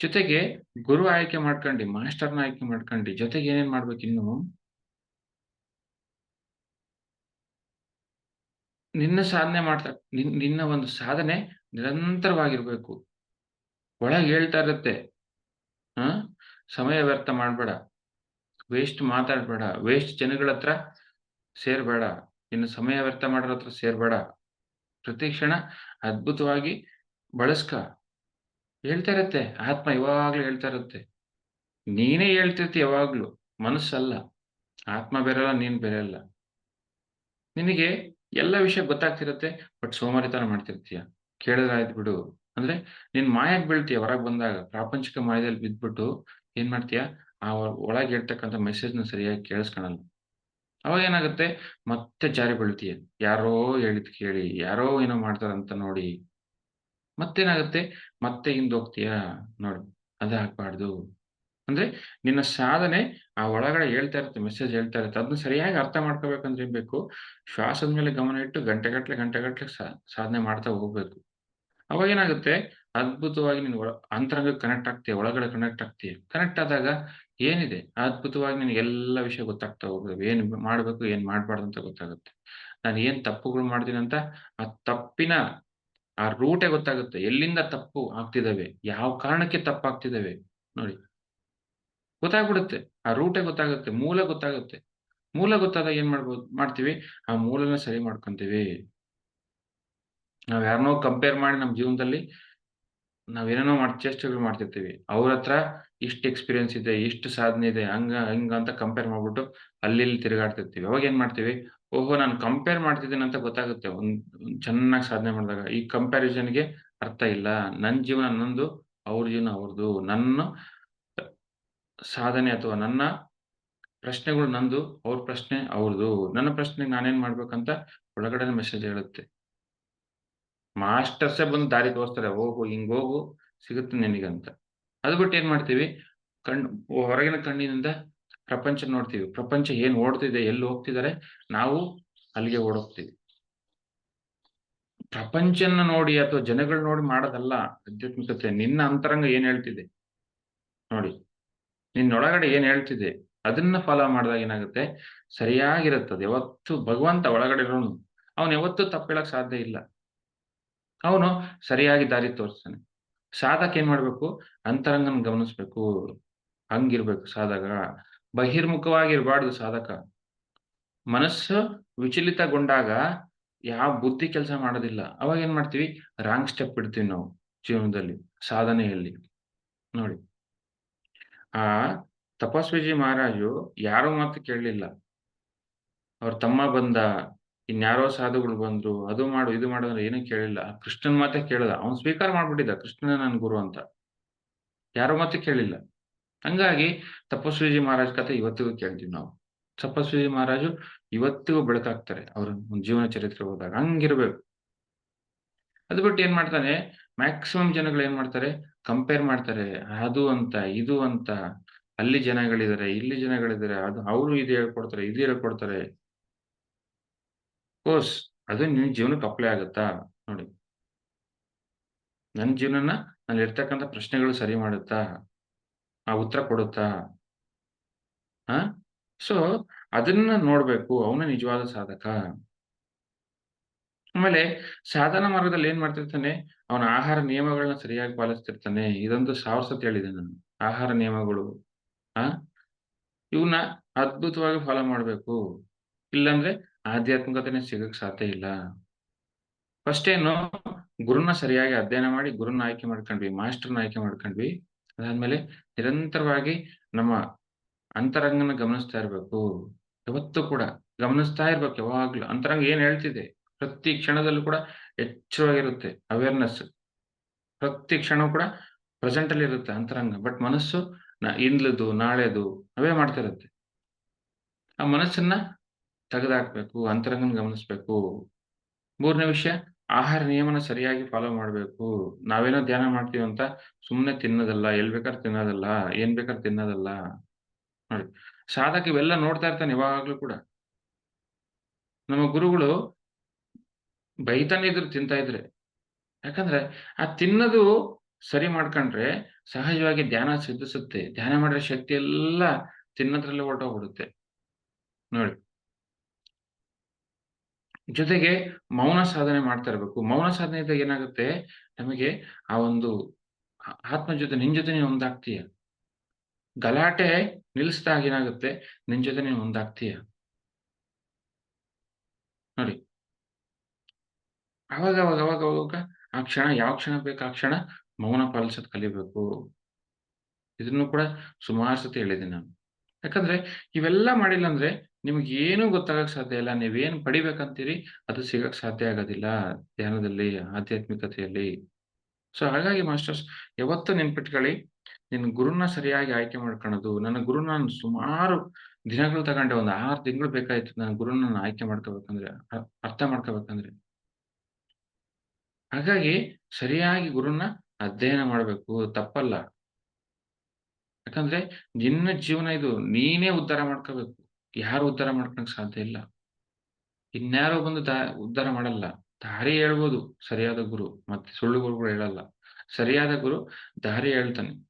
ಜೊತೆಗೆ ಗುರು ಆಯ್ಕೆ ಮಾಡ್ಕೊಂಡು ಮಾಸ್ಟರ್‌ನ ಆಯ್ಕೆ ಮಾಡ್ಕೊಂಡು ಜೊತೆಗೆ ಏನೇನ್ ಮಾಡ್ಬೇಕು ಇನ್ನು ನಿನ್ನ ಸಾಧನೆ ಮಾಡ್ತಾ ನಿನ್ ನಿನ್ನ ಒಂದು ಸಾಧನೆ ನಿರಂತರವಾಗಿರ್ಬೇಕು. ಒಳಗ್ ಹೇಳ್ತಾ ಇರುತ್ತೆ. ಆ ಸಮಯ ವ್ಯರ್ಥ ಮಾಡಬೇಡ ವೇಸ್ಟ್ ಮಾತಾಡ್ಬೇಡ. ವೇಸ್ಟ್ ಜನಗಳ ಹತ್ರ ಸೇರ್ಬೇಡ. ಇನ್ನು ಸಮಯ ವ್ಯರ್ಥ ಮಾಡೋರ್ ಹತ್ರ ಸೇರ್ಬೇಡ. ಪ್ರತಿ ಕ್ಷಣ ಅದ್ಭುತವಾಗಿ ಬಳಸ್ಕ. ಹೇಳ್ತಾ ಇರುತ್ತೆ. ಆತ್ಮ ಯಾವಾಗ್ಲೂ ಹೇಳ್ತಾ ಇರುತ್ತೆ. ನೀನೇ ಹೇಳ್ತಿರ್ತಿ ಯಾವಾಗ್ಲೂ. ಮನಸ್ಸಲ್ಲ. ಆತ್ಮ ಬೇರೆಲ್ಲ, ನೀನ್ ಬೇರೆಲ್ಲ ನಿನಗೆ ಎಲ್ಲ ವಿಷಯ ಗೊತ್ತಾಗ್ತಿರತ್ತೆ ಬಟ್ ಸೋಮಾರಿತನ ಮಾಡ್ತಿರ್ತೀಯ. ಕೇಳಿದ್ರೆ ಆಯ್ತು ಬಿಡು. ಅಂದ್ರೆ ನೀನ್ ಮಾಯಕ್ ಬೀಳ್ತೀಯ ಹೊರಗ್ ಬಂದಾಗ. ಪ್ರಾಪಂಚಿಕ ಮಾಯದಲ್ಲಿ ಬಿದ್ಬಿಟ್ಟು ಏನ್ ಮಾಡ್ತೀಯ, ಆ ಒಳಗೆ ಇರ್ತಕ್ಕಂಥ ಮೆಸೇಜ್ನ ಸರಿಯಾಗಿ ಕೇಳಿಸ್ಕೊಳಲ್ಲ. ಅವಾಗೇನಾಗುತ್ತೆ, ಮತ್ತೆ ಜಾರಿ ಬೀಳ್ತೀಯ. ಯಾರೋ ಹೇಳಿದ್ ಕೇಳಿ, ಯಾರೋ ಏನೋ ಮಾಡ್ತಾರಂತ ನೋಡಿ. ಮತ್ತೇನಾಗುತ್ತೆ, ಮತ್ತೆ ಹಿಂದೋಗ್ತೀಯಾ ನೋಡಿ ಅದೇ ಹಾಕ್ಬಾರ್ದು ಅಂದ್ರೆ ನಿನ್ನ ಸಾಧನೆ ಆ ಒಳಗಡೆ ಹೇಳ್ತಾ ಇರುತ್ತೆ ಮೆಸೇಜ್ ಹೇಳ್ತಾ ಇರುತ್ತೆ ಅದನ್ನ ಸರಿಯಾಗಿ ಅರ್ಥ ಮಾಡ್ಕೋಬೇಕಂದ್ರೆ ಏನ್ ಬೇಕು ಶ್ವಾಸದ ಮೇಲೆ ಗಮನ ಇಟ್ಟು ಗಂಟೆಗಟ್ಲೆ ಗಂಟೆಗಟ್ಲೆ ಸಾಧನೆ ಮಾಡ್ತಾ ಹೋಗ್ಬೇಕು ಅವಾಗ ಏನಾಗುತ್ತೆ? ಅದ್ಭುತವಾಗಿ ನೀನು ಒಳ, ಅಂತರಂಗ ಕನೆಕ್ಟ್ ಆಗ್ತೀಯ, ಒಳಗಡೆ ಕನೆಕ್ಟ್ ಆಗ್ತೀಯ. ಕನೆಕ್ಟ್ ಆದಾಗ ಏನಿದೆ? ಅದ್ಭುತವಾಗಿ ನಿನಗೆ ಎಲ್ಲ ವಿಷಯ ಗೊತ್ತಾಗ್ತಾ ಹೋಗ್ತವೆ ಏನ್ ಮಾಡ್ಬೇಕು, ಏನ್ ಮಾಡ್ಬಾರ್ದು ಅಂತ ಗೊತ್ತಾಗುತ್ತೆ. ನಾನು ಏನ್ ತಪ್ಪುಗಳು ಮಾಡ್ತೀನಿ ಅಂತ ಆ ತಪ್ಪಿನ, ಆ ರೂಟೇ ಗೊತ್ತಾಗುತ್ತೆ. ಎಲ್ಲಿಂದ ತಪ್ಪು ಆಗ್ತಿದ್ದಾವೆ ಯಾವ ಕಾರಣಕ್ಕೆ ತಪ್ಪಾಗ್ತಿದಾವೆ? ನೋಡಿ. ಗೊತ್ತಾಗ್ಬಿಡುತ್ತೆ. ಆ ರೂಟೇ ಗೊತ್ತಾಗುತ್ತೆ. ಮೂಲ ಗೊತ್ತಾಗುತ್ತೆ. ಮೂಲ ಗೊತ್ತಾದಾಗ ಏನ್ ಮಾಡ್ಬೋದು ಮಾಡ್ತೀವಿ? ಆ ಮೂಲನ ಸರಿ ಮಾಡ್ಕೊಂತೀವಿ. ನಾವ್ ಯಾರನ್ನೋ ಕಂಪೇರ್ ಮಾಡಿ ನಮ್ಮ ಜೀವನದಲ್ಲಿ ನಾವೇನೇನೋ ಮಾಡಿ, ಚೇಷ್ಟೆಗಳು ಮಾಡ್ತಿರ್ತೀವಿ. ಅವ್ರ ಹತ್ರ ಇಷ್ಟು ಎಕ್ಸ್ಪೀರಿಯನ್ಸ್ ಇದೆ, ಇಷ್ಟು ಸಾಧನೆ ಇದೆ, ಹಂಗ, ಹಿಂಗ ಅಂತ ಕಂಪೇರ್ ಮಾಡ್ಬಿಟ್ಟು ಅಲ್ಲಿ ಇಲ್ಲಿ ತಿರುಗಾಡ್ತಿರ್ತೀವಿ. ಅವಾಗ ಏನ್ ಮಾಡ್ತೀವಿ? ಓಹೋ, ನಾನು ಕಂಪೇರ್ ಮಾಡ್ತಿದ್ದೀನಿ ಅಂತ ಗೊತ್ತಾಗುತ್ತೆ. ಒಂದ್ ಒಂದ್ ಚೆನ್ನಾಗಿ ಸಾಧನೆ ಮಾಡಿದಾಗ. ಈ ಕಂಪ್ಯಾರಿಸನ್ಗೆ ಅರ್ಥ ಇಲ್ಲ. ನನ್ನ ಜೀವನ ನಂದು, ಅವ್ರ ಜೀವನ ಅವ್ರದ್ದು ನನ್ನ ಸಾಧನೆ ಅಥವಾ ನನ್ನ ಪ್ರಶ್ನೆಗಳು ನಂದು, ಅವ್ರ ಪ್ರಶ್ನೆ ಅವ್ರದ್ದು ನನ್ನ ಪ್ರಶ್ನೆಗೆ ನಾನೇನ್ ಮಾಡ್ಬೇಕಂತ ಒಳಗಡೆ ಮೆಸೇಜ್ ಹೇಳುತ್ತೆ. ಮಾಸ್ಟರ್ಸೇ ಬಂದು ದಾರಿ ತೋರಿಸ್ತಾರೆ, ಹೋಗು, ಹಿಂಗ್ ಹೋಗು, ಸಿಗುತ್ತೆ ನಿನಗಂತ. ಅದು ಬಿಟ್ಟು ಏನ್ ಮಾಡ್ತೀವಿ? ಕಣ್, ಹೊರಗಿನ ಕಣ್ಣಿನಿಂದ ಪ್ರಪಂಚ ನೋಡ್ತೀವಿ. ಪ್ರಪಂಚ ಏನ್ ಓಡ್ತಿದೆ, ಎಲ್ಲಿ ಹೋಗ್ತಿದ್ದಾರೆ? ನಾವು ಅಲ್ಲಿಗೆ ಓಡೋಗ್ತೀವಿ. ಪ್ರಪಂಚನ ನೋಡಿ ಅಥವಾ ಜನಗಳು ನೋಡಿ ಮಾಡೋದಲ್ಲ ಆಧ್ಯಾತ್ಮಿಕತೆ ನಿನ್ನ ಅಂತರಂಗ ಏನ್ ಹೇಳ್ತಿದೆ? ನೋಡಿ ನಿನ್ನೊಳಗಡೆ ಏನ್ ಹೇಳ್ತಿದೆ? ಅದನ್ನ ಫಾಲೋ ಮಾಡಿದಾಗ ಏನಾಗುತ್ತೆ? ಸರಿಯಾಗಿರುತ್ತದೆ. ಯಾವತ್ತು ಭಗವಂತ ಒಳಗಡೆ ಇರೋನು. ಅವನ್ ಯಾವತ್ತೂ ತಪ್ಪು ಸಾಧ್ಯ ಇಲ್ಲ. ಅವನು ಸರಿಯಾಗಿ ದಾರಿ ತೋರಿಸ್ತಾನೆ. ಸಾಧಕ ಏನ್ ಮಾಡ್ಬೇಕು? ಅಂತರಂಗನ ಗಮನಿಸ್ಬೇಕು. ಹಂಗಿರ್ಬೇಕು ಸಾಧಕ. ಬಹಿರ್ಮುಖವಾಗಿರ್ಬಾರ್ದು ಸಾಧಕ. ಮನಸ್ಸು ವಿಚಲಿತಗೊಂಡಾಗ ಯಾವ ಬುದ್ಧಿ ಕೆಲಸ ಮಾಡೋದಿಲ್ಲ. ಅವಾಗ ಏನ್ ಮಾಡ್ತೀವಿ? ರಾಂಗ್ ಸ್ಟೆಪ್ ಇಡ್ತೀವಿ ನಾವು ಜೀವನದಲ್ಲಿ, ಸಾಧನೆಯಲ್ಲಿ. ನೋಡಿ. ಆ ತಪಸ್ವಿಜಿ ಮಹಾರಾಜು ಯಾರು ಮಾತು ಕೇಳಲಿಲ್ಲ. ಅವ್ರ ತಮ್ಮ ಬಂದ ಇನ್ಯಾರೋ ಸಾಧುಗಳು ಬಂದ್ರು, ಅದು ಮಾಡು, ಇದು ಮಾಡು ಅಂದ್ರೆ ಏನೂ ಕೇಳಿಲ್ಲ. ಕೃಷ್ಣನ್ ಮಾತೆ ಕೇಳಿದ. ಅವ್ನು ಸ್ವೀಕಾರ ಮಾಡ್ಬಿಟ್ಟಿದ್ದ, ಕೃಷ್ಣನೇ ನನ್ನ ಗುರು ಅಂತ. ಯಾರೋ ಮಾತು ಕೇಳಿಲ್ಲ. ಹಂಗಾಗಿ ತಪಸ್ವಿಜಿ ಮಹಾರಾಜ್ ಕಥೆ ಇವತ್ತಿಗೂ ಕೇಳ್ತೀವಿ ನಾವು. ತಪಸ್ವಿಜಿ ಮಹಾರಾಜು ಇವತ್ತಿಗೂ ಬೆಳಕಾಗ್ತಾರೆ ಅವ್ರ ಜೀವನ ಚರಿತ್ರೆ ಹೋದಾಗ. ಹಂಗಿರ್ಬೇಕು. ಅದು ಬಿಟ್ಟು ಏನ್ ಮಾಡ್ತಾನೆ ಮ್ಯಾಕ್ಸಿಮಮ್ ಜನಗಳು ಏನ್ ಮಾಡ್ತಾರೆ ಕಂಪೇರ್ ಮಾಡ್ತಾರೆ. ಅದು ಅಂತ, ಇದು ಅಂತ. ಅಲ್ಲಿ ಜನಗಳಿದ್ದಾರೆ ಇಲ್ಲಿ ಜನಗಳಿದ್ದಾರೆ ಅದು ಅವರು ಇದು ಹೇಳ್ಕೊಡ್ತಾರೆ ಇದು ಹೇಳ್ಕೊಡ್ತಾರೆ. ಕೋರ್ಸ್, ಅದು ನಿನ್ನ ಜೀವನಕ್ಕೆ ಅಪ್ಲೈ ಆಗುತ್ತಾ? ನೋಡಿ. ನನ್ನ ಜೀವನನ ನಾನು ಇರ್ತಕ್ಕಂಥ ಪ್ರಶ್ನೆಗಳು ಸರಿ ಮಾಡುತ್ತಾ? ಆ ಉತ್ತರ ಕೊಡುತ್ತಾ? ಆ? ಸೊ ಅದನ್ನ ನೋಡ್ಬೇಕು, ಅವನ ನಿಜವಾದ ಸಾಧಕ. ಆಮೇಲೆ ಸಾಧನ ಮಾರ್ಗದಲ್ಲಿ ಏನ್ ಮಾಡ್ತಿರ್ತಾನೆ? ಅವನ ಆಹಾರ ನಿಯಮಗಳನ್ನ ಸರಿಯಾಗಿ ಪಾಲಿಸ್ತಿರ್ತಾನೆ. ಇದೊಂದು ಸಾವಿರ ಸತಿ ಹೇಳಿದೆ ನಾನು. ಆಹಾರ ನಿಯಮಗಳು, ಆ? ಇವನ್ನ ಅದ್ಭುತವಾಗಿ ಫಾಲೋ ಮಾಡ್ಬೇಕು. ಇಲ್ಲಾಂದ್ರೆ ಆಧ್ಯಾತ್ಮಿಕತೆನೆ ಸಿಗಕ್ ಸಾಧ್ಯ ಇಲ್ಲ. ಫಸ್ಟ್ ಏನು ಗುರುನ ಸರಿಯಾಗಿ ಅಧ್ಯಯನ ಮಾಡಿ ಗುರುನ ಆಯ್ಕೆ ಮಾಡ್ಕೊಂಡ್ವಿ ಮಾಸ್ಟರ್ನ ಆಯ್ಕೆ ಮಾಡ್ಕೊಂಡ್ವಿ. ಅದಾದ್ಮೇಲೆ ನಿರಂತರವಾಗಿ ನಮ್ಮ ಅಂತರಂಗನ ಗಮನಿಸ್ತಾ ಇರ್ಬೇಕು. ಯಾವತ್ತೂ ಕೂಡ ಗಮನಿಸ್ತಾ ಇರ್ಬೇಕು, ಯಾವಾಗ್ಲೂ. ಅಂತರಂಗ ಏನ್ ಹೇಳ್ತಿದೆ? ಪ್ರತಿ ಕ್ಷಣದಲ್ಲೂ ಕೂಡ ಎಚ್ಚರವಾಗಿರುತ್ತೆ ಅವೇರ್ನೆಸ್ ಪ್ರತಿ ಕ್ಷಣ ಕೂಡ ಪ್ರೆಸೆಂಟ್ ಅಲ್ಲಿ ಇರುತ್ತೆ ಅಂತರಂಗ. ಬಟ್ ಮನಸ್ಸು ಇಂದ್ಲದು, ನಾಳೆದು ಅವೇ ಮಾಡ್ತಾ ಇರುತ್ತೆ ಆ ಮನಸ್ಸನ್ನ ತೆಗೆದಾಕ್ಬೇಕು ಅಂತರಂಗನ ಗಮನಿಸ್ಬೇಕು. ಮೂರನೇ ವಿಷಯ, ಆಹಾರ ನಿಯಮನ ಸರಿಯಾಗಿ ಫಾಲೋ ಮಾಡ್ಬೇಕು. ನಾವೇನೋ ಧ್ಯಾನ ಮಾಡ್ತೀವಿ ಅಂತ ಸುಮ್ಮನೆ ತಿನ್ನೋದಲ್ಲ ಎಲ್ ಬೇಕಾದ್ರೆ ತಿನ್ನೋದಲ್ಲ, ಏನ್ ಬೇಕಾದ್ರೆ ತಿನ್ನೋದಲ್ಲ. ನೋಡಿ, ಸಾಧಕ ಇವೆಲ್ಲ ನೋಡ್ತಾ ಇರ್ತಾನೆ ಯಾವಾಗ್ಲೂ ಕೂಡ. ನಮ್ಮ ಗುರುಗಳು ಬೈತಾನೆ ಇದ್ರು ತಿಂತಾ ಇದ್ರೆ. ಯಾಕಂದ್ರೆ ಆ ತಿನ್ನೋದು ಸರಿ ಮಾಡ್ಕೊಂಡ್ರೆ ಸಹಜವಾಗಿ ಧ್ಯಾನ ಸಿದ್ಧಿಸುತ್ತೆ. ಧ್ಯಾನ ಮಾಡಿರೋ ಶಕ್ತಿ ಎಲ್ಲ ತಿನ್ನೋದ್ರಲ್ಲೇ ಹೊರಟೋಗ್ಬಿಡುತ್ತೆ. ನೋಡಿ ಜೊತೆಗೆ ಮೌನ ಸಾಧನೆ ಮಾಡ್ತಾ ಇರ್ಬೇಕು. ಮೌನ ಸಾಧನೆ ಇದ್ದಾಗ ಏನಾಗುತ್ತೆ? ನಮಗೆ ಆ ಒಂದು ಆತ್ಮ ಜೊತೆ, ನಿನ್ ಜೊತೆ ನೀನು ಒಂದಾಗ್ತೀಯ. ಗಲಾಟೆ ನಿಲ್ಲಿಸಿದಾಗ ಏನಾಗುತ್ತೆ? ನಿನ್ ಜೊತೆ ನೀನು ಒಂದಾಗ್ತೀಯ. ನೋಡಿ. ಅವಾಗ ಅವಾಗ ಅವಾಗ ಅವಾಗ ಆ ಕ್ಷಣ, ಯಾವ ಕ್ಷಣ ಬೇಕು ಆ ಕ್ಷಣ ಮೌನ ಪಾಲಿಸೋದ್ ಕಲಿಬೇಕು. ಇದನ್ನು ಕೂಡ ಸುಮಾರು ಸತಿ ಹೇಳಿದ್ದೀನಿ ನಾನು. ಯಾಕಂದ್ರೆ ಇವೆಲ್ಲ ಮಾಡಿಲ್ಲ ಅಂದ್ರೆ ನಿಮ್ಗೆ ಏನೂ ಗೊತ್ತಾಗಕ್ ಸಾಧ್ಯ ಇಲ್ಲ. ನೀವೇನ್ ಪಡಿಬೇಕಂತೀರಿ, ಅದು ಸಿಗಕ್ ಸಾಧ್ಯ ಆಗೋದಿಲ್ಲ ಧ್ಯಾನದಲ್ಲಿ, ಆಧ್ಯಾತ್ಮಿಕತೆಯಲ್ಲಿ. ಸೊ ಹಾಗಾಗಿ ಮಾಸ್ಟರ್ಸ್, ಯಾವತ್ತೂ ನೆನ್ಪಿಟ್ಕೊಳ್ಳಿ ನಿನ್ನ ಗುರುನ ಸರಿಯಾಗಿ ಆಯ್ಕೆ ಮಾಡ್ಕೊಳ್ಳೋದು ನನ್ನ ಗುರು ನಾನು ಸುಮಾರು ದಿನಗಳು ತಗೊಂಡೆ, ಒಂದು ಆರು ತಿಂಗಳು ಬೇಕಾಯ್ತು ನನ್ನ ಗುರುನ ನಾನು ಆಯ್ಕೆ ಮಾಡ್ಕೋಬೇಕಂದ್ರೆ ಅರ್ಥ ಮಾಡ್ಕೋಬೇಕಂದ್ರೆ. ಹಾಗಾಗಿ ಸರಿಯಾಗಿ ಗುರುನ ಅಧ್ಯಯನ ಮಾಡ್ಬೇಕು, ತಪ್ಪಲ್ಲ. ಯಾಕಂದ್ರೆ ನಿನ್ನ ಜೀವನ ಇದು, ನೀನೇ ಉದ್ಧಾರ ಮಾಡ್ಕೋಬೇಕು. ಯಾರು ಉದ್ಧಾರ ಮಾಡ್ಕೊಳಕ್ ಸಾಧ್ಯ ಇಲ್ಲ. ಇನ್ಯಾರೋ ಬಂದು ದಾ ಉದ್ಧಾರ ಮಾಡಲ್ಲ. ದಾರಿ ಹೇಳ್ಬೋದು, ಸರಿಯಾದ ಗುರು, ಮತ್ತೆ ಸುಳ್ಳು ಗುರುಗಳು ಹೇಳಲ್ಲ. ಸರಿಯಾದ ಗುರು ದಾರಿ ಹೇಳ್ತಾನೆ.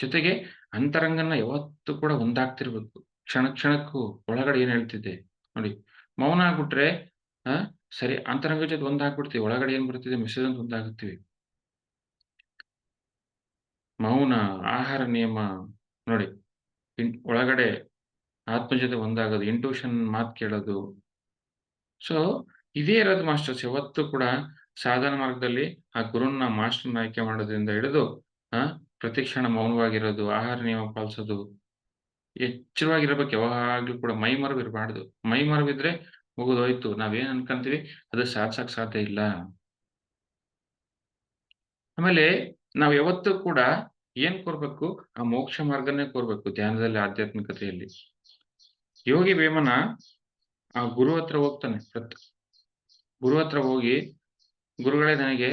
ಜೊತೆಗೆ ಅಂತರಂಗನ ಯಾವತ್ತೂ ಕೂಡ ಒಂದಾಗ್ತಿರ್ಬೇಕು. ಕ್ಷಣ ಕ್ಷಣಕ್ಕೂ ಒಳಗಡೆ ಏನ್ ಹೇಳ್ತಿದ್ದೆ? ನೋಡಿ, ಮೌನ ಆಗ್ಬಿಟ್ರೆ, ಆ, ಸರಿ, ಅಂತರಂಗ ಜೊತೆ ಒಂದಾಗ್ಬಿಡ್ತೀವಿ. ಒಳಗಡೆ ಏನ್ ಬರ್ತಿದೆ? ಮೆಸೇಜ್ ಅಂತ ಒಂದಾಗುತ್ತೀವಿ ಮೌನ, ಆಹಾರ ನಿಯಮ, ನೋಡಿ ಒಳಗಡೆ ಆತ್ಮ ಜೊತೆ ಒಂದಾಗೋದು ಇಂಟ್ಯೂಷನ್ ಮಾತು ಕೇಳೋದು. ಸೊ ಇದೇ ಇರೋದು ಮಾಸ್ಟರ್ಸ್. ಯಾವತ್ತು ಕೂಡ ಸಾಧನ ಮಾರ್ಗದಲ್ಲಿ ಆ ಗುರುನ ಮಾಸ್ಟರ್ನ ಆಯ್ಕೆ ಮಾಡೋದ್ರಿಂದ ಹಿಡಿದು, ಆ, ಪ್ರತಿಕ್ಷಣ ಮೌನವಾಗಿರೋದು, ಆಹಾರ ನಿಯಮ ಪಾಲಿಸೋದು, ಎಚ್ಚರವಾಗಿರ್ಬೇಕು. ಯಾವಾಗ್ಲೂ ಕೂಡ ಮೈ ಮರವಿರಬಾರ್ದು ಮೈ ಮರವಿದ್ರೆ ಮುಗಿದೋಯ್ತು. ನಾವೇನ್ ಅನ್ಕೊಂತೀವಿ? ಅದು ಸಾಧಿಸಕ್ ಸಾಧ್ಯ ಇಲ್ಲ. ಆಮೇಲೆ ನಾವ್ ಯಾವತ್ತೂ ಕೂಡ ಏನ್ ಕೋರ್ಬೇಕು? ಆ ಮೋಕ್ಷ ಮಾರ್ಗನೇ ಕೋರ್ಬೇಕು ಧ್ಯಾನದಲ್ಲಿ, ಆಧ್ಯಾತ್ಮಿಕತೆಯಲ್ಲಿ. ಯೋಗಿ ಭೀಮನ ಆ ಗುರು ಹತ್ರ ಹೋಗ್ತಾನೆ, ಪ್ರತ್ ಗುರು ಹತ್ರ ಹೋಗಿ, ಗುರುಗಳೇ ನನಗೆ,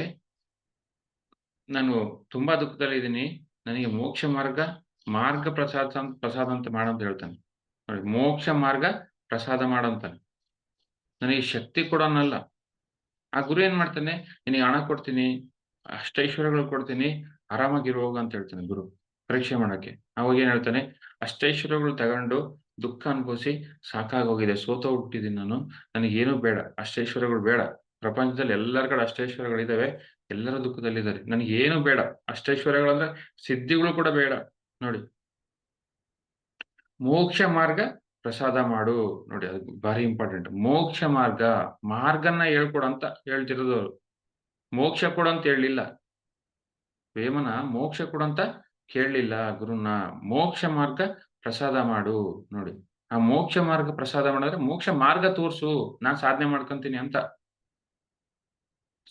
ನಾನು ತುಂಬಾ ದುಃಖದಲ್ಲಿ ಇದ್ದೀನಿ, ನನಗೆ ಮೋಕ್ಷ ಮಾರ್ಗ ಮಾರ್ಗ ಪ್ರಸಾದ ಪ್ರಸಾದ ಅಂತ ಮಾಡಂತ ಹೇಳ್ತಾನೆ. ನೋಡಿ ಮೋಕ್ಷ ಮಾರ್ಗ, ಪ್ರಸಾದ ಮಾಡಂತಾನೆ ನನಗೆ ಶಕ್ತಿ ಕೊಡೋನಲ್ಲ. ಆ ಗುರು ಏನ್ ಮಾಡ್ತಾನೆ, ನಿನಗೆ ಹಣ ಕೊಡ್ತೀನಿ, ಅಷ್ಟೈಶ್ವರ್ಯಗಳು ಕೊಡ್ತೀನಿ ಆರಾಮಾಗಿರೋಗ ಅಂತ ಹೇಳ್ತಾನೆ ಗುರು, ಪರೀಕ್ಷೆ ಮಾಡಕ್ಕೆ. ಅವಾಗ ಏನ್ ಹೇಳ್ತಾನೆ, ಅಷ್ಟೈಶ್ವರ್ಯಗಳು ತಗೊಂಡು ದುಃಖ ಅನುಭವಿಸಿ ಸಾಕಾಗೋಗಿದೆ. ಸೋತ ಹುಟ್ಟಿದ್ದೀನಿ ನಾನು. ನನಗೇನು ಬೇಡ. ಅಷ್ಟೇಶ್ವರಗಳು ಬೇಡ. ಪ್ರಪಂಚದಲ್ಲಿ ಎಲ್ಲರ ಕಡೆ ಅಷ್ಟೈಶ್ವರ್ಯಗಳಿದಾವೆ. ಎಲ್ಲರ ದುಃಖದಲ್ಲಿದ್ದಾರೆ. ನನಗೆ ಏನು ಬೇಡ. ಅಷ್ಟೈಶ್ವರ್ಯಗಳಂದ್ರೆ ಸಿದ್ಧಿಗಳು ಕೂಡ ಬೇಡ. ನೋಡಿ. ಮೋಕ್ಷ ಮಾರ್ಗ ಪ್ರಸಾದ ಮಾಡು. ನೋಡಿ, ಅದು ಭಾರಿ ಇಂಪಾರ್ಟೆಂಟ್ ಮೋಕ್ಷ ಮಾರ್ಗ, ಮಾರ್ಗನ್ನ ಹೇಳ್ಕೊಡು ಅಂತ ಹೇಳ್ತಿರೋದು ಅವ್ರು. ಮೋಕ್ಷ ಕೊಡು ಅಂತ ಹೇಳಲಿಲ್ಲ. ವೇಮನ ಮೋಕ್ಷ ಕೊಡು ಅಂತ ಕೇಳಲಿಲ್ಲ ಗುರುನ. ಮೋಕ್ಷ ಮಾರ್ಗ ಪ್ರಸಾದ ಮಾಡು ನೋಡಿ. ಆ ಮೋಕ್ಷ ಮಾರ್ಗ ಪ್ರಸಾದ ಮಾಡಿದ್ರೆ ಮೋಕ್ಷ ಮಾರ್ಗ ತೋರ್ಸು, ನಾನ್ ಸಾಧನೆ ಮಾಡ್ಕೊಂತೀನಿ ಅಂತ.